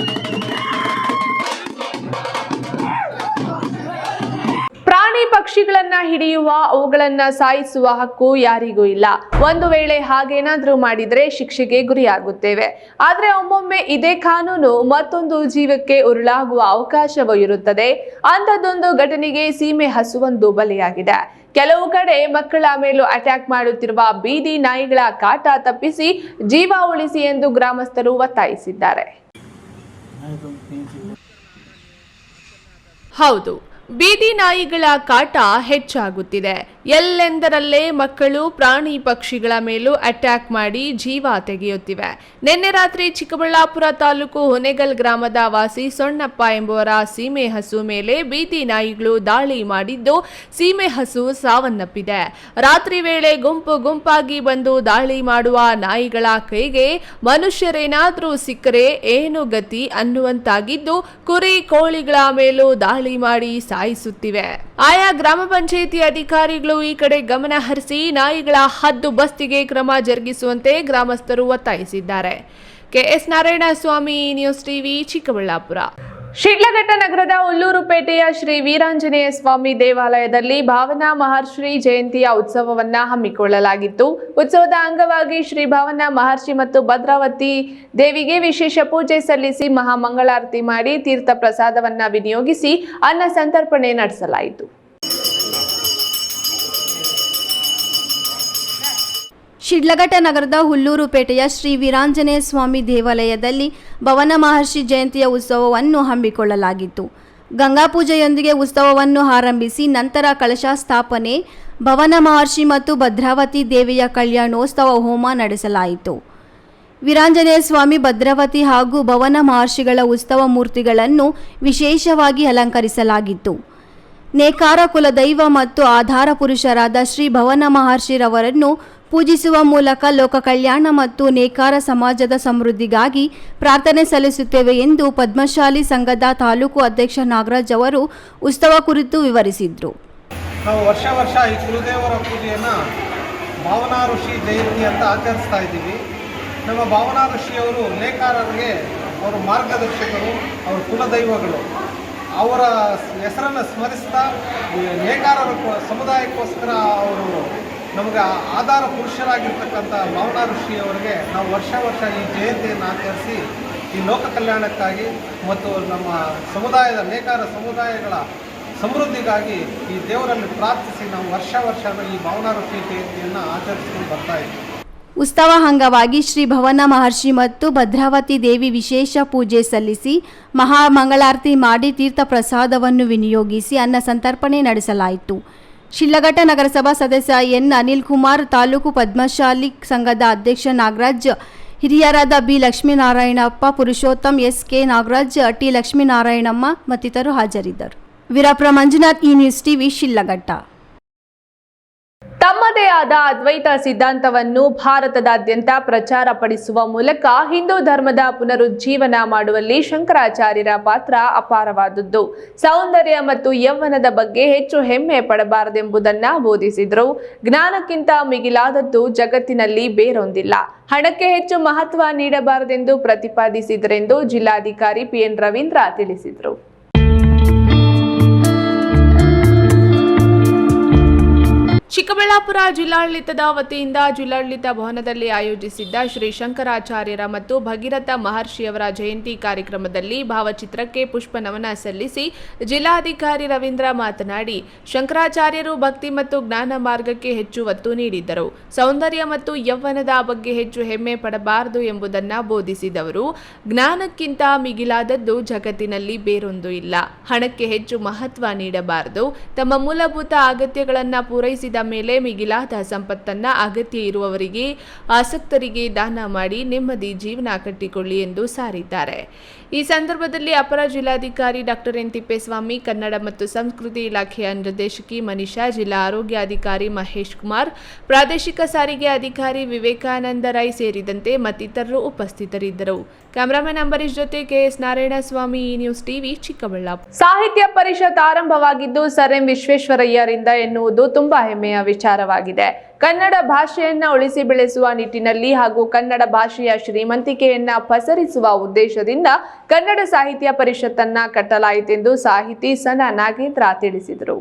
ಪ್ರಾಣಿ ಪಕ್ಷಿಗಳನ್ನ ಹಿಡಿಯುವ ಅವುಗಳನ್ನ ಸಾಯಿಸುವ ಹಕ್ಕು ಯಾರಿಗೂ ಇಲ್ಲ. ಒಂದು ವೇಳೆ ಹಾಗೇನಾದ್ರೂ ಮಾಡಿದ್ರೆ ಶಿಕ್ಷೆಗೆ ಗುರಿಯಾಗುತ್ತೇವೆ. ಆದ್ರೆ ಒಮ್ಮೊಮ್ಮೆ ಇದೇ ಕಾನೂನು ಮತ್ತೊಂದು ಜೀವಕ್ಕೆ ಉರುಳಾಗುವ ಅವಕಾಶವೂ ಇರುತ್ತದೆ ಅಂಥದ್ದೊಂದು ಘಟನೆಗೆ ಸೀಮೆ ಹಸುವೊಂದು ಬಲಿಯಾಗಿದೆ. ಕೆಲವು ಕಡೆ ಮಕ್ಕಳ ಮೇಲೂ ಅಟ್ಯಾಕ್ ಮಾಡುತ್ತಿರುವ ಬೀದಿ ನಾಯಿಗಳ ಕಾಟ ತಪ್ಪಿಸಿ ಜೀವ ಉಳಿಸಿ ಎಂದು ಗ್ರಾಮಸ್ಥರು ಒತ್ತಾಯಿಸಿದ್ದಾರೆ. ಹೌದು. ಬೀದಿ ನಾಯಿಗಳ ಕಾಟ ಹೆಚ್ಚಾಗುತ್ತಿದೆ. ಎಲ್ಲೆಂದರಲ್ಲೇ ಮಕ್ಕಳು, ಪ್ರಾಣಿ ಪಕ್ಷಿಗಳ ಮೇಲೂ ಅಟ್ಯಾಕ್ ಮಾಡಿ ಜೀವ ತೆಗೆಯುತ್ತಿವೆ. ನಿನ್ನೆ ರಾತ್ರಿ ಚಿಕ್ಕಬಳ್ಳಾಪುರ ತಾಲೂಕು ಹೊನೆಗಲ್ ಗ್ರಾಮದ ವಾಸಿ ಸೊಣ್ಣಪ್ಪ ಎಂಬುವರ ಸೀಮೆ ಹಸು ಮೇಲೆ ಬೀದಿ ನಾಯಿಗಳು ದಾಳಿ ಮಾಡಿದ್ದು ಸೀಮೆ ಹಸು ಸಾವನ್ನಪ್ಪಿದೆ. ರಾತ್ರಿ ವೇಳೆ ಗುಂಪು ಗುಂಪಾಗಿ ಬಂದು ದಾಳಿ ಮಾಡುವ ನಾಯಿಗಳ ಕೈಗೆ ಮನುಷ್ಯರೇನಾದರೂ ಸಿಕ್ಕರೆ ಏನು ಗತಿ ಅನ್ನುವಂತಾಗಿದ್ದು ಕುರಿ ಕೋಳಿಗಳ ಮೇಲೂ ದಾಳಿ ಮಾಡಿ ಸಾಯಿಸುತ್ತಿವೆ ಆಯಾ ಗ್ರಾಮ ಪಂಚಾಯಿತಿ ಅಧಿಕಾರಿಗಳು ಈ ಕಡೆ ಗಮನ ಹರಿಸಿ ನಾಯಿಗಳ ಹದ್ದು ಬಸ್ತಿಗೆ ಕ್ರಮ ಜರುಗಿಸುವಂತೆ ಗ್ರಾಮಸ್ಥರು ಒತ್ತಾಯಿಸಿದ್ದಾರೆ. KS Narayanaswamy, news TV, Chikkaballapura. Sidlaghatta ನಗರದ ಉಲ್ಲೂರುಪೇಟೆಯ ಶ್ರೀ ವೀರಾಂಜನೇಯ ಸ್ವಾಮಿ ದೇವಾಲಯದಲ್ಲಿ ಭಾವನಾ ಮಹರ್ಷಿ ಜಯಂತಿಯ ಉತ್ಸವವನ್ನ ಹಮ್ಮಿಕೊಳ್ಳಲಾಗಿತ್ತು. ಉತ್ಸವದ ಅಂಗವಾಗಿ ಶ್ರೀ ಭಾವನಾ ಮಹರ್ಷಿ ಮತ್ತು ಭದ್ರಾವತಿ ದೇವಿಗೆ ವಿಶೇಷ ಪೂಜೆ ಸಲ್ಲಿಸಿ ಮಹಾಮಂಗಳಾರತಿ ಮಾಡಿ ತೀರ್ಥ ಪ್ರಸಾದವನ್ನ ವಿನಿಯೋಗಿಸಿ ಅನ್ನ ಸಂತರ್ಪಣೆ ನಡೆಸಲಾಯಿತು. ಶಿಡ್ಲಘಟ್ಟ ನಗರದ ಹುಲ್ಲೂರು ಪೇಟೆಯ ಶ್ರೀ ವೀರಾಂಜನೇಯ ಸ್ವಾಮಿ ದೇವಾಲಯದಲ್ಲಿ ಭವನ ಮಹರ್ಷಿ ಜಯಂತಿಯ ಉತ್ಸವವನ್ನು ಹಮ್ಮಿಕೊಳ್ಳಲಾಗಿತ್ತು. ಗಂಗಾಪೂಜೆಯೊಂದಿಗೆ ಉತ್ಸವವನ್ನು ಆರಂಭಿಸಿ ನಂತರ ಕಳಶ ಸ್ಥಾಪನೆ, ಭವನ ಮಹರ್ಷಿ ಮತ್ತು ಭದ್ರಾವತಿ ದೇವಿಯ ಕಲ್ಯಾಣೋತ್ಸವ ಹೋಮ ನಡೆಸಲಾಯಿತು. ವೀರಾಂಜನೇಯ ಸ್ವಾಮಿ, ಭದ್ರಾವತಿ ಹಾಗೂ ಭವನ ಮಹರ್ಷಿಗಳ ಉತ್ಸವ ಮೂರ್ತಿಗಳನ್ನು ವಿಶೇಷವಾಗಿ ಅಲಂಕರಿಸಲಾಗಿತ್ತು. ನೇಕಾರ ಕುಲದೈವ ಮತ್ತು ಆಧಾರ ಪುರುಷರಾದ ಶ್ರೀ ಭವನ ಮಹರ್ಷಿರವರನ್ನು ಪೂಜಿಸುವ ಮೂಲಕ ಲೋಕ ಕಲ್ಯಾಣ ಮತ್ತು ನೇಕಾರ ಸಮಾಜದ ಸಮೃದ್ಧಿಗಾಗಿ ಪ್ರಾರ್ಥನೆ ಸಲ್ಲಿಸುತ್ತೇವೆ ಎಂದು ಪದ್ಮಶಾಲಿ ಸಂಘದ ತಾಲೂಕು ಅಧ್ಯಕ್ಷ ನಾಗರಾಜ್ ಅವರು ಉತ್ಸವ ಕುರಿತು ವಿವರಿಸಿದರು. ನಾವು ವರ್ಷ ವರ್ಷ ಈ ಕುಲದೇವರ ಪೂಜೆಯನ್ನು ಭಾವನಾ ಋಷಿ ಜಯಂತಿ ಅಂತ ಆಚರಿಸ್ತಾ ಇದ್ದೀವಿ. ನಮ್ಮ ಭಾವನಾ ಋಷಿಯವರು ನೇಕಾರರಿಗೆ ಅವರ ಮಾರ್ಗದರ್ಶಕರು, ಅವರ ಕುಲದೈವಗಳು. ಅವರ ಹೆಸರನ್ನು ಸ್ಮರಿಸ್ತಾ, ನೇಕಾರರ ಸಮುದಾಯಕ್ಕೋಸ್ಕರ ಅವರು ನಮಗೆ ಆಧಾರ ಪುರುಷರಾಗಿರ್ತಕ್ಕಂಥ ಭಾವನಾ ಋಷಿಯವರಿಗೆ ನಾವು ವರ್ಷ ವರ್ಷ ಈ ಜಯಂತಿಯನ್ನು ಆಚರಿಸಿ ಈ ಲೋಕ ಕಲ್ಯಾಣಕ್ಕಾಗಿ ಮತ್ತು ನಮ್ಮ ಸಮುದಾಯದ ನೇಕಾರ ಸಮುದಾಯಗಳ ಸಮೃದ್ಧಿಗಾಗಿ ಈ ದೇವರಲ್ಲಿ ಪ್ರಾರ್ಥಿಸಿ ನಾವು ವರ್ಷ ವರ್ಷ ಈ ಭಾವನಾ ಋಷಿ ಜಯಂತಿಯನ್ನು ಆಚರಿಸಿಕೊಂಡು ಬರ್ತಾ ಇದ್ದೀವಿ. ಉತ್ಸವ ಅಂಗವಾಗಿ ಶ್ರೀ ಭವನ ಮಹರ್ಷಿ ಮತ್ತು ಭದ್ರಾವತಿ ದೇವಿ ವಿಶೇಷ ಪೂಜೆ ಸಲ್ಲಿಸಿ ಮಹಾಮಂಗಳಾರತಿ ಮಾಡಿ ತೀರ್ಥ ಪ್ರಸಾದವನ್ನು ವಿನಿಯೋಗಿಸಿ ಅನ್ನ ಸಂತರ್ಪಣೆ ನಡೆಸಲಾಯಿತು. ಶಿಡ್ಲಘಟ್ಟ ನಗರಸಭಾ ಸದಸ್ಯ ಎನ್. ಅನಿಲ್ ಕುಮಾರ್ ತಾಲೂಕು ಪದ್ಮಶಾಲಿ ಸಂಘದ ಅಧ್ಯಕ್ಷ ನಾಗರಾಜ್, ಹಿರಿಯರಾದ B. Lakshminarayanappa, Purushottam S. K. Nagaraj, T. Lakshminarayanamma ಮತ್ತಿತರರು ಹಾಜರಿದ್ದರು. ವೀರಪ್ರ ಮಂಜುನಾಥ್ ಈ ನ್ಯೂಸ್ ಟಿವಿ ಶಿಡ್ಲಘಟ್ಟ ತಮ್ಮದೇ ಆದ ಅದ್ವೈತ ಸಿದ್ಧಾಂತವನ್ನು ಭಾರತದಾದ್ಯಂತ ಪ್ರಚಾರ ಪಡಿಸುವ ಮೂಲಕ ಹಿಂದೂ ಧರ್ಮದ ಪುನರುಜ್ಜೀವನ ಮಾಡುವಲ್ಲಿ ಶಂಕರಾಚಾರ್ಯರ ಪಾತ್ರ ಅಪಾರವಾದದ್ದು. ಸೌಂದರ್ಯ ಮತ್ತು ಯೌವನದ ಬಗ್ಗೆ ಹೆಚ್ಚು ಹೆಮ್ಮೆ ಪಡಬಾರದೆಂಬುದನ್ನ ಬೋಧಿಸಿದರು. ಜ್ಞಾನಕ್ಕಿಂತ ಮಿಗಿಲಾದದ್ದು ಜಗತ್ತಿನಲ್ಲಿ ಬೇರೊಂದಿಲ್ಲ. ಹಣಕ್ಕೆ ಹೆಚ್ಚು ಮಹತ್ವ ನೀಡಬಾರದೆಂದು ಪ್ರತಿಪಾದಿಸಿದರೆಂದು ಜಿಲ್ಲಾಧಿಕಾರಿ ಪಿಎನ್ ರವೀಂದ್ರ ತಿಳಿಸಿದರು. ಚಿಕ್ಕಬಳ್ಳಾಪುರ ಜಿಲ್ಲಾಡಳಿತದ ವತಿಯಿಂದ ಜಿಲ್ಲಾಡಳಿತ ಭವನದಲ್ಲಿ ಆಯೋಜಿಸಿದ್ದ ಶ್ರೀ ಶಂಕರಾಚಾರ್ಯರ ಮತ್ತು ಭಗೀರಥ ಮಹರ್ಷಿಯವರ ಜಯಂತಿ ಕಾರ್ಯಕ್ರಮದಲ್ಲಿ ಭಾವಚಿತ್ರಕ್ಕೆ ಪುಷ್ಪ ನಮನ ಸಲ್ಲಿಸಿ ಜಿಲ್ಲಾಧಿಕಾರಿ ರವೀಂದ್ರ ಮಾತನಾಡಿ, ಶಂಕರಾಚಾರ್ಯರು ಭಕ್ತಿ ಮತ್ತು ಜ್ಞಾನ ಮಾರ್ಗಕ್ಕೆ ಹೆಚ್ಚು ಒತ್ತು ನೀಡಿದ್ದರು. ಸೌಂದರ್ಯ ಮತ್ತು ಯೌವನದ ಬಗ್ಗೆ ಹೆಚ್ಚು ಹೆಮ್ಮೆ ಪಡಬಾರದು ಎಂಬುದನ್ನು ಬೋಧಿಸಿದವರು. ಜ್ಞಾನಕ್ಕಿಂತ ಮಿಗಿಲಾದದ್ದು ಜಗತ್ತಿನಲ್ಲಿ ಬೇರೊಂದು ಇಲ್ಲ. ಹಣಕ್ಕೆ ಹೆಚ್ಚು ಮಹತ್ವ ನೀಡಬಾರದು. ತಮ್ಮ ಮೂಲಭೂತ ಅಗತ್ಯಗಳನ್ನು ಪೂರೈಸಿದ ಮೇಲೆ ಮಿಗಿಲಾದ ಸಂಪತ್ತನ್ನ ಅಗತ್ಯ ಇರುವವರಿಗೆ ಆಸಕ್ತರಿಗೆ ದಾನ ಮಾಡಿ ನೆಮ್ಮದಿ ಜೀವನ ಕಟ್ಟಿಕೊಳ್ಳಿ ಎಂದು ಸಾರಿದ್ದಾರೆ. ಈ ಸಂದರ್ಭದಲ್ಲಿ ಅಪರ ಜಿಲ್ಲಾಧಿಕಾರಿ ಡಾಕ್ಟರ್ ಎನ್ ತಿಪ್ಪೇಸ್ವಾಮಿ, ಕನ್ನಡ ಮತ್ತು ಸಂಸ್ಕೃತಿ ಇಲಾಖೆಯ ನಿರ್ದೇಶಕಿ ಮನಿಷಾ, ಜಿಲ್ಲಾ ಆರೋಗ್ಯಾಧಿಕಾರಿ ಮಹೇಶ್ ಕುಮಾರ್, ಪ್ರಾದೇಶಿಕ ಸಾರಿಗೆ ಅಧಿಕಾರಿ ವಿವೇಕಾನಂದ ರೈ ಸೇರಿದಂತೆ ಮತ್ತಿತರರು ಉಪಸ್ಥಿತರಿದ್ದರು. ಕ್ಯಾಮರಾಮನ್ ಅಂಬರೀಶ್ ಜೊತೆ ಕೆಎಸ್ ನಾರಾಯಣಸ್ವಾಮಿ ಈ ನ್ಯೂಸ್ ಟಿವಿ ಚಿಕ್ಕಬಳ್ಳಾಪುರ ಸಾಹಿತ್ಯ ಪರಿಷತ್ ಆರಂಭವಾಗಿದ್ದು ಸರ್ ಎಂ ವಿಶ್ವೇಶ್ವರಯ್ಯರಿಂದ ಎನ್ನುವುದು ತುಂಬಾ ಹೆಮ್ಮೆಯ ವಿಚಾರವಾಗಿದೆ. ಕನ್ನಡ ಭಾಷೆಯನ್ನ ಉಳಿಸಿ ಬೆಳೆಸುವ ನಿಟ್ಟಿನಲ್ಲಿ ಹಾಗೂ ಕನ್ನಡ ಭಾಷೆಯ ಶ್ರೀಮಂತಿಕೆಯನ್ನ ಪಸರಿಸುವ ಉದ್ದೇಶದಿಂದ ಕನ್ನಡ ಸಾಹಿತ್ಯ ಪರಿಷತ್ತನ್ನ ಕಟ್ಟಲಾಯಿತೆಂದು ಸಾಹಿತಿ ಸನ ನಾಗೇಂದ್ರ ತಿಳಿಸಿದರು.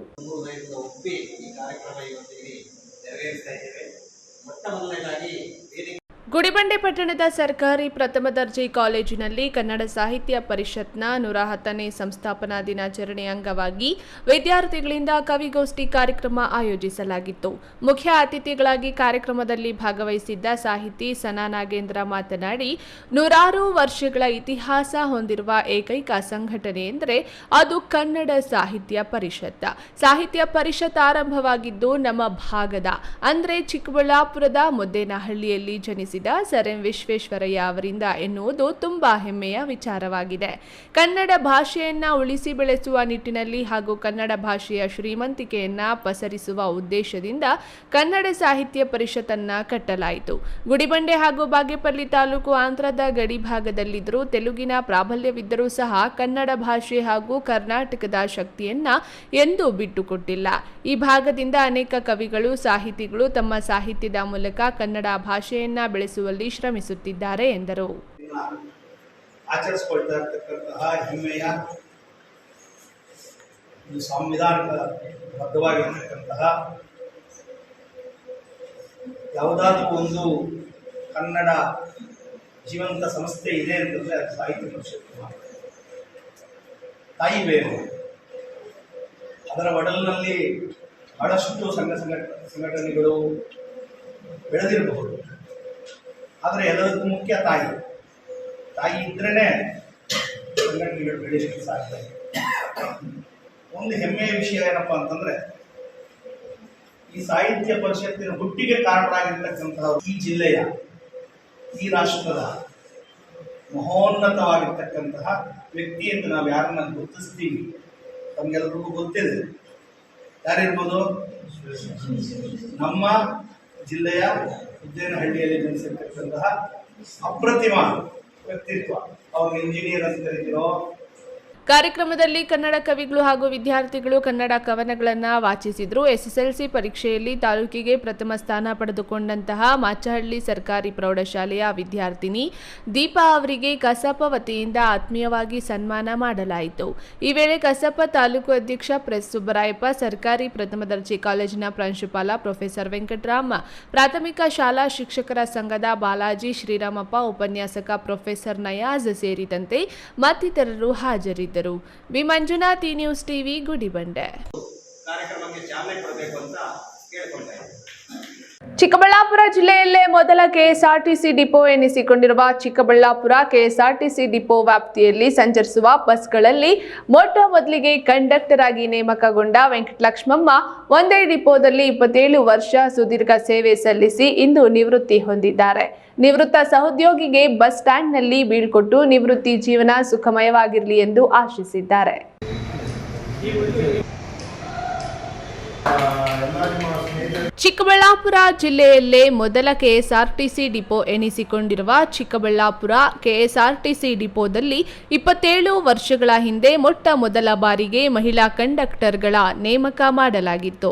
ಮೊಟ್ಟ ಮೊದಲನೇದಾಗಿ ಗುಡಿಬಂಡೆ ಪಟ್ಟಣದ ಸರ್ಕಾರಿ ಪ್ರಥಮ ದರ್ಜೆ ಕಾಲೇಜಿನಲ್ಲಿ ಕನ್ನಡ ಸಾಹಿತ್ಯ ಪರಿಷತ್ನ ನೂರ ಹತ್ತನೇ ಸಂಸ್ಥಾಪನಾ ದಿನಾಚರಣೆ ಅಂಗವಾಗಿ ವಿದ್ಯಾರ್ಥಿಗಳಿಂದ ಕವಿಗೋಷ್ಠಿ ಕಾರ್ಯಕ್ರಮ ಆಯೋಜಿಸಲಾಗಿತ್ತು. ಮುಖ್ಯ ಅತಿಥಿಗಳಾಗಿ ಕಾರ್ಯಕ್ರಮದಲ್ಲಿ ಭಾಗವಹಿಸಿದ್ದ ಸಾಹಿತಿ ಸನಾ ನಾಗೇಂದ್ರ ಮಾತನಾಡಿ, ನೂರಾರು ವರ್ಷಗಳ ಇತಿಹಾಸ ಹೊಂದಿರುವ ಏಕೈಕ ಸಂಘಟನೆ ಎಂದರೆ ಅದು ಕನ್ನಡ ಸಾಹಿತ್ಯ ಪರಿಷತ್. ಸಾಹಿತ್ಯ ಪರಿಷತ್ ಆರಂಭವಾಗಿದ್ದು ನಮ್ಮ ಭಾಗದ, ಅಂದರೆ ಚಿಕ್ಕಬಳ್ಳಾಪುರದ ಮುದ್ದೇನಹಳ್ಳಿಯಲ್ಲಿ ಜನಿಸಿದ ಸರ್ ಎಂ ವಿಶ್ವೇಶ್ವರಯ್ಯ ಅವರಿಂದ ಎನ್ನುವುದು ತುಂಬಾ ಹೆಮ್ಮೆಯ ವಿಚಾರವಾಗಿದೆ. ಕನ್ನಡ ಭಾಷೆಯನ್ನ ಉಳಿಸಿ ಬೆಳೆಸುವ ನಿಟ್ಟಿನಲ್ಲಿ ಹಾಗೂ ಕನ್ನಡ ಭಾಷೆಯ ಶ್ರೀಮಂತಿಕೆಯನ್ನ ಪಸರಿಸುವ ಉದ್ದೇಶದಿಂದ ಕನ್ನಡ ಸಾಹಿತ್ಯ ಪರಿಷತ್ತನ್ನ ಕಟ್ಟಲಾಯಿತು. ಗುಡಿಬಂಡೆ ಹಾಗೂ ಬಾಗೇಪಲ್ಲಿ ತಾಲೂಕು ಆಂಧ್ರದ ಗಡಿ ಭಾಗದಲ್ಲಿದ್ದರೂ ತೆಲುಗಿನ ಪ್ರಾಬಲ್ಯವಿದ್ದರೂ ಸಹ ಕನ್ನಡ ಭಾಷೆ ಹಾಗೂ ಕರ್ನಾಟಕದ ಶಕ್ತಿಯನ್ನ ಎಂದೂ ಬಿಟ್ಟುಕೊಟ್ಟಿಲ್ಲ. ಈ ಭಾಗದಿಂದ ಅನೇಕ ಕವಿಗಳು, ಸಾಹಿತಿಗಳು ತಮ್ಮ ಸಾಹಿತ್ಯದ ಮೂಲಕ ಕನ್ನಡ ಭಾಷೆಯನ್ನ ಬೆಳೆಸುವಲ್ಲಿ ಶ್ರಮಿಸುತ್ತಿದ್ದಾರೆ ಎಂದರು. ಆಚರಿಸಿಕೊಳ್ತಾ ಇರ್ತಕ್ಕಂತಹ ಹೆಮ್ಮೆಯ ಒಂದು ಸಂವಿಧಾನದ ಬದ್ಧವಾಗಿರ್ತಕ್ಕಂತಹ ಯಾವುದಾದ್ರೂ ಒಂದು ಕನ್ನಡ ಜೀವಂತ ಸಂಸ್ಥೆ ಇದೆ ಅಂತಂದ್ರೆ ಅದು ಸಾಹಿತ್ಯ ಪರಿಷತ್ತು. ತಾಯಿ ಬೇರು. ಅದರ ಒಡಲಿನಲ್ಲಿ ಬಹಳಷ್ಟು ಸಂಘ ಸಂಘ ಸಂಘಟನೆಗಳು ಬೆಳೆದಿರಬಹುದು. ಆದರೆ ಎಲ್ಲದಕ್ಕೂ ಮುಖ್ಯ ತಾಯಿ. ತಾಯಿ ಇದ್ರೇ ಸಂಘಟನೆಗಳು ಬೆಳೆಯಲಿಕ್ಕೆ ಸಾಧ್ಯ ಒಂದು ಹೆಮ್ಮೆಯ ವಿಷಯ ಏನಪ್ಪ ಅಂತಂದ್ರೆ, ಈ ಸಾಹಿತ್ಯ ಪರಿಷತ್ತಿನ ಹುಟ್ಟಿಗೆ ಕಾರಣರಾಗಿರ್ತಕ್ಕಂತಹ ಈ ಜಿಲ್ಲೆಯ, ಈ ರಾಷ್ಟ್ರದ ಮಹೋನ್ನತವಾಗಿರ್ತಕ್ಕಂತಹ ವ್ಯಕ್ತಿ ಅಂತ ನಾವು ಯಾರನ್ನ ಗುರುತಿಸ್ತೀವಿ? ತಮಗೆಲ್ಲರಿಗೂ ಗೊತ್ತಿದೆ. ಯಾರಿರ್ಬೋದು? ನಮ್ಮ ಜಿಲ್ಲೆಯ ಉದ್ದೇನಹಳ್ಳಿಯಲ್ಲಿ ಜನಿಸಿರ್ತಕ್ಕಂತಹ ಅಪ್ರತಿಮ ವ್ಯಕ್ತಿತ್ವ. ಅವ್ರಿಗೆ ಇಂಜಿನಿಯರ್ ಅಂತ ಕರಿತೀರೋ ಕಾರ್ಯಕ್ರಮದಲ್ಲಿ ಕನ್ನಡ ಕವಿಗಳು ಹಾಗೂ ವಿದ್ಯಾರ್ಥಿಗಳು ಕನ್ನಡ ಕವನಗಳನ್ನು ವಾಚಿಸಿದರು. ಎಸ್ಎಸ್ಎಲ್ಸಿ ಪರೀಕ್ಷೆಯಲ್ಲಿ ತಾಲೂಕಿಗೆ ಪ್ರಥಮ ಸ್ಥಾನ ಪಡೆದುಕೊಂಡಂತಹ ಮಾಚಹಳ್ಳಿ ಸರ್ಕಾರಿ ಪ್ರೌಢಶಾಲೆಯ ವಿದ್ಯಾರ್ಥಿನಿ ದೀಪಾ ಅವರಿಗೆ ಕಸಪ ವತಿಯಿಂದ ಆತ್ಮೀಯವಾಗಿ ಸನ್ಮಾನ ಮಾಡಲಾಯಿತು. ಈ ವೇಳೆ ಕಸಪ ತಾಲೂಕು ಅಧ್ಯಕ್ಷ ಪ್ರೆಸ್. ಸುಬ್ಬರಾಯಪ್ಪ, ಸರ್ಕಾರಿ ಪ್ರಥಮ ದರ್ಜೆ ಕಾಲೇಜಿನ ಪ್ರಾಂಶುಪಾಲ ಪ್ರೊಫೆಸರ್ ವೆಂಕಟರಾಮ, ಪ್ರಾಥಮಿಕ ಶಾಲಾ ಶಿಕ್ಷಕರ ಸಂಘದ ಬಾಲಾಜಿ ಶ್ರೀರಾಮಪ್ಪ, ಉಪನ್ಯಾಸಕ ಪ್ರೊಫೆಸರ್ ನಯಾಜ್ ಸೇರಿದಂತೆ ಮತ್ತಿತರರು ಹಾಜರಿದ್ದರು. ಬಿ ಮಂಜುನಾಥ್ ಈ ನ್ಯೂಸ್ ಟಿವಿ ಗುಡಿಬಂಡೆ. ಕಾರ್ಯಕ್ರಮಕ್ಕೆ ಚಾಲನೆ ಕೊಡಬೇಕು ಅಂತ ಇದ್ದೀನಿ ಚಿಕ್ಕಬಳ್ಳಾಪುರ ಜಿಲ್ಲೆಯಲ್ಲೇ ಮೊದಲ ಕೆಎಸ್ಆರ್ಟಿಸಿ ಡಿಪೋ ಎನಿಸಿಕೊಂಡಿರುವ ಚಿಕ್ಕಬಳ್ಳಾಪುರ ಕೆಎಸ್ಆರ್ಟಿಸಿ ಡಿಪೋ ವ್ಯಾಪ್ತಿಯಲ್ಲಿ ಸಂಚರಿಸುವ ಬಸ್ಗಳಲ್ಲಿ ಮೊಟ್ಟ ಮೊದಲಿಗೆ ಕಂಡಕ್ಟರ್ ಆಗಿ ನೇಮಕಗೊಂಡ ವೆಂಕಟಲಕ್ಷ್ಮಮ್ಮ ಒಂದೇ ಡಿಪೋದಲ್ಲಿ ಇಪ್ಪತ್ತೇಳು ವರ್ಷ ಸುದೀರ್ಘ ಸೇವೆ ಸಲ್ಲಿಸಿ ಇಂದು ನಿವೃತ್ತಿ ಹೊಂದಿದ್ದಾರೆ. ನಿವೃತ್ತ ಸಹೋದ್ಯೋಗಿಗೆ ಬಸ್ ಸ್ಟ್ಯಾಂಡ್ನಲ್ಲಿ ಬೀಳ್ಕೊಟ್ಟು ನಿವೃತ್ತಿ ಜೀವನ ಸುಖಮಯವಾಗಿರಲಿ ಎಂದು ಆಶಿಸಿದ್ದಾರೆ. ಚಿಕ್ಕಬಳ್ಳಾಪುರ ಜಿಲ್ಲೆಯಲ್ಲೇ ಮೊದಲ ಕೆಎಸ್ಆರ್ಟಿಸಿ ಡಿಪೋ ಎನಿಸಿಕೊಂಡಿರುವ ಚಿಕ್ಕಬಳ್ಳಾಪುರ ಕೆಎಸ್ಆರ್ಟಿಸಿ ಡಿಪೋದಲ್ಲಿ ಇಪ್ಪತ್ತೇಳು ವರ್ಷಗಳ ಹಿಂದೆ ಮೊಟ್ಟ ಮೊದಲ ಬಾರಿಗೆ ಮಹಿಳಾ ಕಂಡಕ್ಟರ್ಗಳ ನೇಮಕ ಮಾಡಲಾಗಿತ್ತು.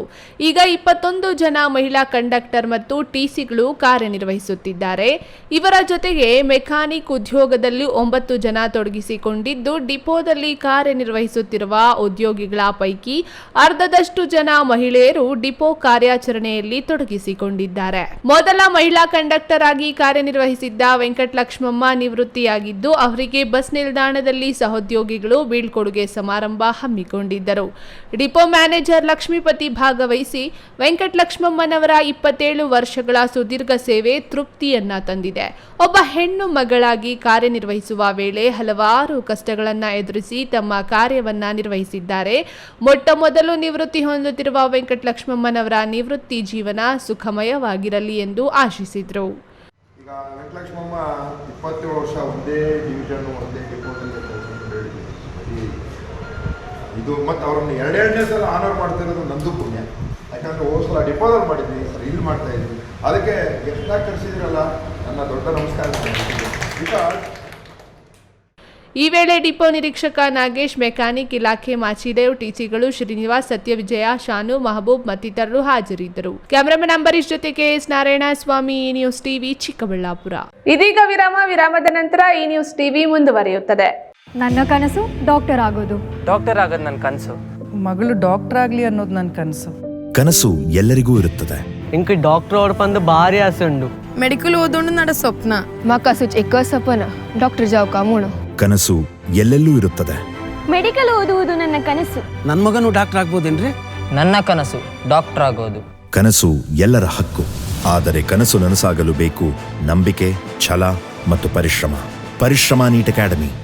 ಈಗ ಇಪ್ಪತ್ತೊಂದು ಜನ ಮಹಿಳಾ ಕಂಡಕ್ಟರ್ ಮತ್ತು ಟಿಸಿಗಳು ಕಾರ್ಯನಿರ್ವಹಿಸುತ್ತಿದ್ದಾರೆ. ಇವರ ಜೊತೆಗೆ ಮೆಕ್ಯಾನಿಕ್ ಉದ್ಯೋಗದಲ್ಲಿ ಒಂಬತ್ತು ಜನ ತೊಡಗಿಸಿಕೊಂಡಿದ್ದು, ಡಿಪೋದಲ್ಲಿ ಕಾರ್ಯನಿರ್ವಹಿಸುತ್ತಿರುವ ಉದ್ಯೋಗಿಗಳ ಪೈಕಿ ಅರ್ಧದಷ್ಟು ಜನ ಮಹಿಳೆಯರು ಡಿಪೋ ಕಾರ್ಯಾಚರಣೆಯಲ್ಲಿ ತೊಡಗಿಸಿಕೊಂಡಿದ್ದಾರೆ. ಮೊದಲ ಮಹಿಳಾ ಕಂಡಕ್ಟರ್ ಆಗಿ ಕಾರ್ಯನಿರ್ವಹಿಸಿದ್ದ ವೆಂಕಟಲಕ್ಷ್ಮಮ್ಮ ನಿವೃತ್ತಿಯಾಗಿದ್ದು, ಅವರಿಗೆ ಬಸ್ ನಿಲ್ದಾಣದಲ್ಲಿ ಸಹೋದ್ಯೋಗಿಗಳು ಬೀಳ್ಕೊಡುಗೆ ಸಮಾರಂಭ ಹಮ್ಮಿಕೊಂಡಿದ್ದರು. ಡಿಪೋ ಮ್ಯಾನೇಜರ್ ಲಕ್ಷ್ಮೀಪತಿ ಭಾಗವಹಿಸಿ ವೆಂಕಟಲಕ್ಷ್ಮಮ್ಮನವರ ಇಪ್ಪತ್ತೇಳು ವರ್ಷಗಳ ಸುದೀರ್ಘ ಸೇವೆ ತೃಪ್ತಿಯನ್ನ ತಂದಿದೆ. ಒಬ್ಬ ಹೆಣ್ಣು ಮಗಳಾಗಿ ಕಾರ್ಯನಿರ್ವಹಿಸುವ ವೇಳೆ ಹಲವಾರು ಕಷ್ಟಗಳನ್ನು ಎದುರಿಸಿ ತಮ್ಮ ಕಾರ್ಯವನ್ನ ನಿರ್ವಹಿಸಿದ್ದಾರೆ. ಮೊಟ್ಟ ಮೊದಲು ನಿವೃತ್ತಿ ಹೊಂದುತ್ತಿರುವ ವೆಂಕಟಲಕ್ಷ್ಮಮ್ಮನವರ ನಿವೃತ್ತಿ ಜೀವನ ಸುಖಮಯವಾಗಿರಲಿ ಎಂದು ಆಶಿಸಿದರು. ಈಗ ವೆಂಕಟಲಕ್ಷ್ಮಮ್ಮ ಇಪ್ಪತ್ತೇಳು ವರ್ಷ ಒಂದೇ ಡಿವಿಷನ್ ಒಂದೇ ಇದು ಮತ್ತು ಅವ್ರನ್ನ ಎರಡೆರಡನೇ ಸಲ ಆನರ್ ಮಾಡ್ತಿರೋದು ನಂದು ಪುಣ್ಯ. ಯಾಕಂದ್ರೆ ಹೋದ ಸಲ ಡಿಪೋದಲ್ಲಿ ಮಾಡಿದ್ವಿ ಈ ಇಲ್ಲಿ ಮಾಡ್ತಾ ಇದ್ವಿ. ಅದಕ್ಕೆ ಎಷ್ಟಾಗಿ ಕರೆಸಿದ್ರಲ್ಲ? ನನ್ನ ದೊಡ್ಡ ನಮಸ್ಕಾರ. ಬಿಕಾಸ್ ಈ ವೇಳೆ ಡಿಪೋ ನಿರೀಕ್ಷಕ ನಾಗೇಶ್ ಮೆಕ್ಯಾನಿಕ್ ಇಲಾಖೆ ಮಾಚಿದೇವ್ ಟಿಸಿಗಳು ಶ್ರೀನಿವಾಸ್ ಸತ್ಯವಿಜಯ ಶಾನು ಮಹಬೂಬ್ ಮತ್ತಿತರರು ಹಾಜರಿದ್ದರು. ಕ್ಯಾಮರಾಮನ್ ಅಂಬರೀಶ್ ಜೊತೆ ಕೆಎಸ್ ನಾರಾಯಣ ಸ್ವಾಮಿ ಈ ನ್ಯೂಸ್ ಟಿವಿ ಚಿಕ್ಕಬಳ್ಳಾಪುರ. ಇದೀಗ ವಿರಾಮ ವಿರಾಮದ ನಂತರ ಈ ನ್ಯೂಸ್ ಟಿವಿ ಮುಂದುವರಿಯುತ್ತದೆ. ನನ್ನ ಕನಸು ಡಾಕ್ಟರ್ ಆಗೋದು. ಡಾಕ್ಟರ್ ಆಗೋದು ನನ್ನ ಕನಸು. ಮಗಳು ಡಾಕ್ಟರ್ ಆಗ್ಲಿ ಅನ್ನೋದು ನನ್ನ ಕನಸು. ಕನಸು ಎಲ್ಲರಿಗೂ ಇರುತ್ತದೆ. ಇಂಕ ಡಾಕ್ಟರ್ ಓಡ್ಪಂದು ಭಾರಿ ಆಸೆ ಉಂಡು. ಮೆಡಿಕಲ್ ಓದೋಣ ನಡ ಸ್ವಪ್ನ. ಮಕ್ಕಸು ಎಕ್ಕ ಸಪನ. ಡಾಕ್ಟರ್ ಜಾವ್ ಕಾಮೋಣ ಕನಸು ಎಲ್ಲೆಲ್ಲೂ ಇರುತ್ತದೆ. ಮೆಡಿಕಲ್ ಓದುವುದು ನನ್ನ ಕನಸು. ನನ್ನ ಮಗನು ಡಾಕ್ಟರ್ ಆಗ್ಬೋದೇನ್ರಿ? ನನ್ನ ಕನಸು ಡಾಕ್ಟರ್ ಆಗೋದು. ಕನಸು ಎಲ್ಲರ ಹಕ್ಕು. ಆದರೆ ಕನಸು ನನಸಾಗಲು ಬೇಕು ನಂಬಿಕೆ ಛಲ ಮತ್ತು ಪರಿಶ್ರಮ. ಪರಿಶ್ರಮ ನೀಟ್ ಅಕಾಡೆಮಿ.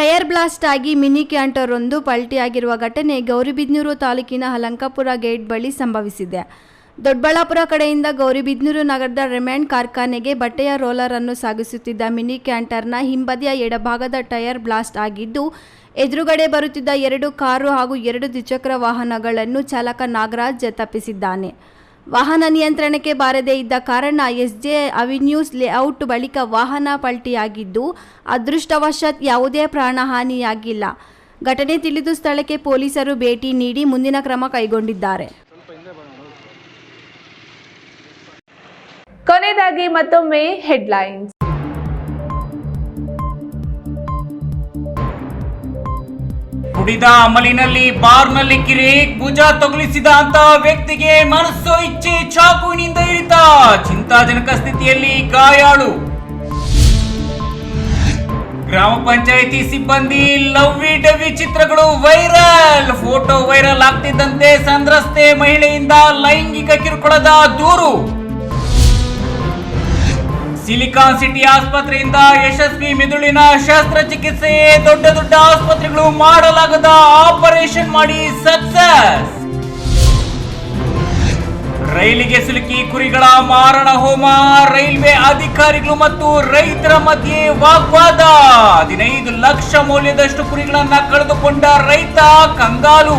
ಟೈರ್ ಬ್ಲಾಸ್ಟ್ ಆಗಿ ಮಿನಿ ಕ್ಯಾಂಟರ್ ಒಂದು ಪಲ್ಟಿಯಾಗಿರುವ ಘಟನೆ ಗೌರಿಬಿದನೂರು ತಾಲೂಕಿನ ಹಲಂಕಪುರ ಗೇಟ್ ಬಳಿ ಸಂಭವಿಸಿದೆ. ದೊಡ್ಡಬಳ್ಳಾಪುರ ಕಡೆಯಿಂದ ಗೌರಿಬಿದನೂರು ನಗರದ ರೆಮ್ಯಾಂಡ್ ಕಾರ್ಖಾನೆಗೆ ಬಟ್ಟೆಯ ರೋಲರ್ ಅನ್ನು ಸಾಗಿಸುತ್ತಿದ್ದ ಮಿನಿ ಕ್ಯಾಂಟರ್ನ ಹಿಂಬದಿಯ ಎಡಭಾಗದ ಟೈರ್ ಬ್ಲಾಸ್ಟ್ ಆಗಿದ್ದು, ಎದುರುಗಡೆ ಬರುತ್ತಿದ್ದ ಎರಡು ಕಾರು ಹಾಗೂ ಎರಡು ದ್ವಿಚಕ್ರ ವಾಹನಗಳನ್ನು ಚಾಲಕ ನಾಗರಾಜ್ ತಪ್ಪಿಸಿದ್ದಾನೆ ವಾಹನ ನಿಯಂತ್ರಣಕ್ಕೆ ಬಾರದೇ ಇದ್ದ ಕಾರಣ ಎಸ್ಜೆ ಅವಿನ್ಯೂಸ್ ಲೇಔಟ್ ಬಳಿಕ ವಾಹನ ಪಲ್ಟಿಯಾಗಿದ್ದು, ಅದೃಷ್ಟವಶಾತ್ ಯಾವುದೇ ಪ್ರಾಣಹಾನಿಯಾಗಿಲ್ಲ. ಘಟನೆ ತಿಳಿದು ಸ್ಥಳಕ್ಕೆ ಪೊಲೀಸರು ಭೇಟಿ ನೀಡಿ ಮುಂದಿನ ಕ್ರಮ ಕೈಗೊಂಡಿದ್ದಾರೆ. ಕೊನೆಯದಾಗಿ ಮತ್ತೊಮ್ಮೆ ಹೆಡ್ಲೈನ್ಸ್. ಕುಡಿದ ಅಮಲಿನಲ್ಲಿ ಬಾರ್ನಲ್ಲಿ ಕಿರಿ, ಭುಜ ತಗುಲಿಸಿದ ಅಂತ ವ್ಯಕ್ತಿಗೆ ಮನಸ್ಸು ಇಚ್ಛೆ ಚಾಕುವಿನಿಂದ ಇರಿತ ಚಿಂತಾಜನಕ ಸ್ಥಿತಿಯಲ್ಲಿ ಗಾಯಾಳು. ಗ್ರಾಮ ಪಂಚಾಯಿತಿ ಸಿಬ್ಬಂದಿ ಲವ್ವಿ ಡವ್ವಿ ಚಿತ್ರಗಳು ವೈರಲ್. ಫೋಟೋ ವೈರಲ್ ಆಗ್ತಿದ್ದಂತೆ ಸಂತ್ರಸ್ತೆ ಮಹಿಳೆಯಿಂದ ಲೈಂಗಿಕ ಕಿರುಕುಳದ ದೂರು. ಸಿಲಿಕಾನ್ ಸಿಟಿ ಆಸ್ಪತ್ರೆಯಿಂದ ಯಶಸ್ವಿ ಮಿದುಳಿನ ಶಸ್ತ್ರಚಿಕಿತ್ಸೆ, ದೊಡ್ಡ ದೊಡ್ಡ ಆಸ್ಪತ್ರೆಗಳು ಮಾಡಲಾಗದ ಆಪರೇಷನ್ ಮಾಡಿ ಸಕ್ಸಸ್. ರೈಲಿಗೆ ಸಿಲುಕಿ ಕುರಿಗಳ ಮಾರಣ ಹೋಮ, ರೈಲ್ವೆ ಅಧಿಕಾರಿಗಳು ಮತ್ತು ರೈತರ ಮಧ್ಯೆ ವಾಗ್ವಾದ. ಹದಿನೈದು ಲಕ್ಷ ಮೌಲ್ಯದಷ್ಟು ಕುರಿಗಳನ್ನ ಕಳೆದುಕೊಂಡ ರೈತ ಕಂಗಾಲು.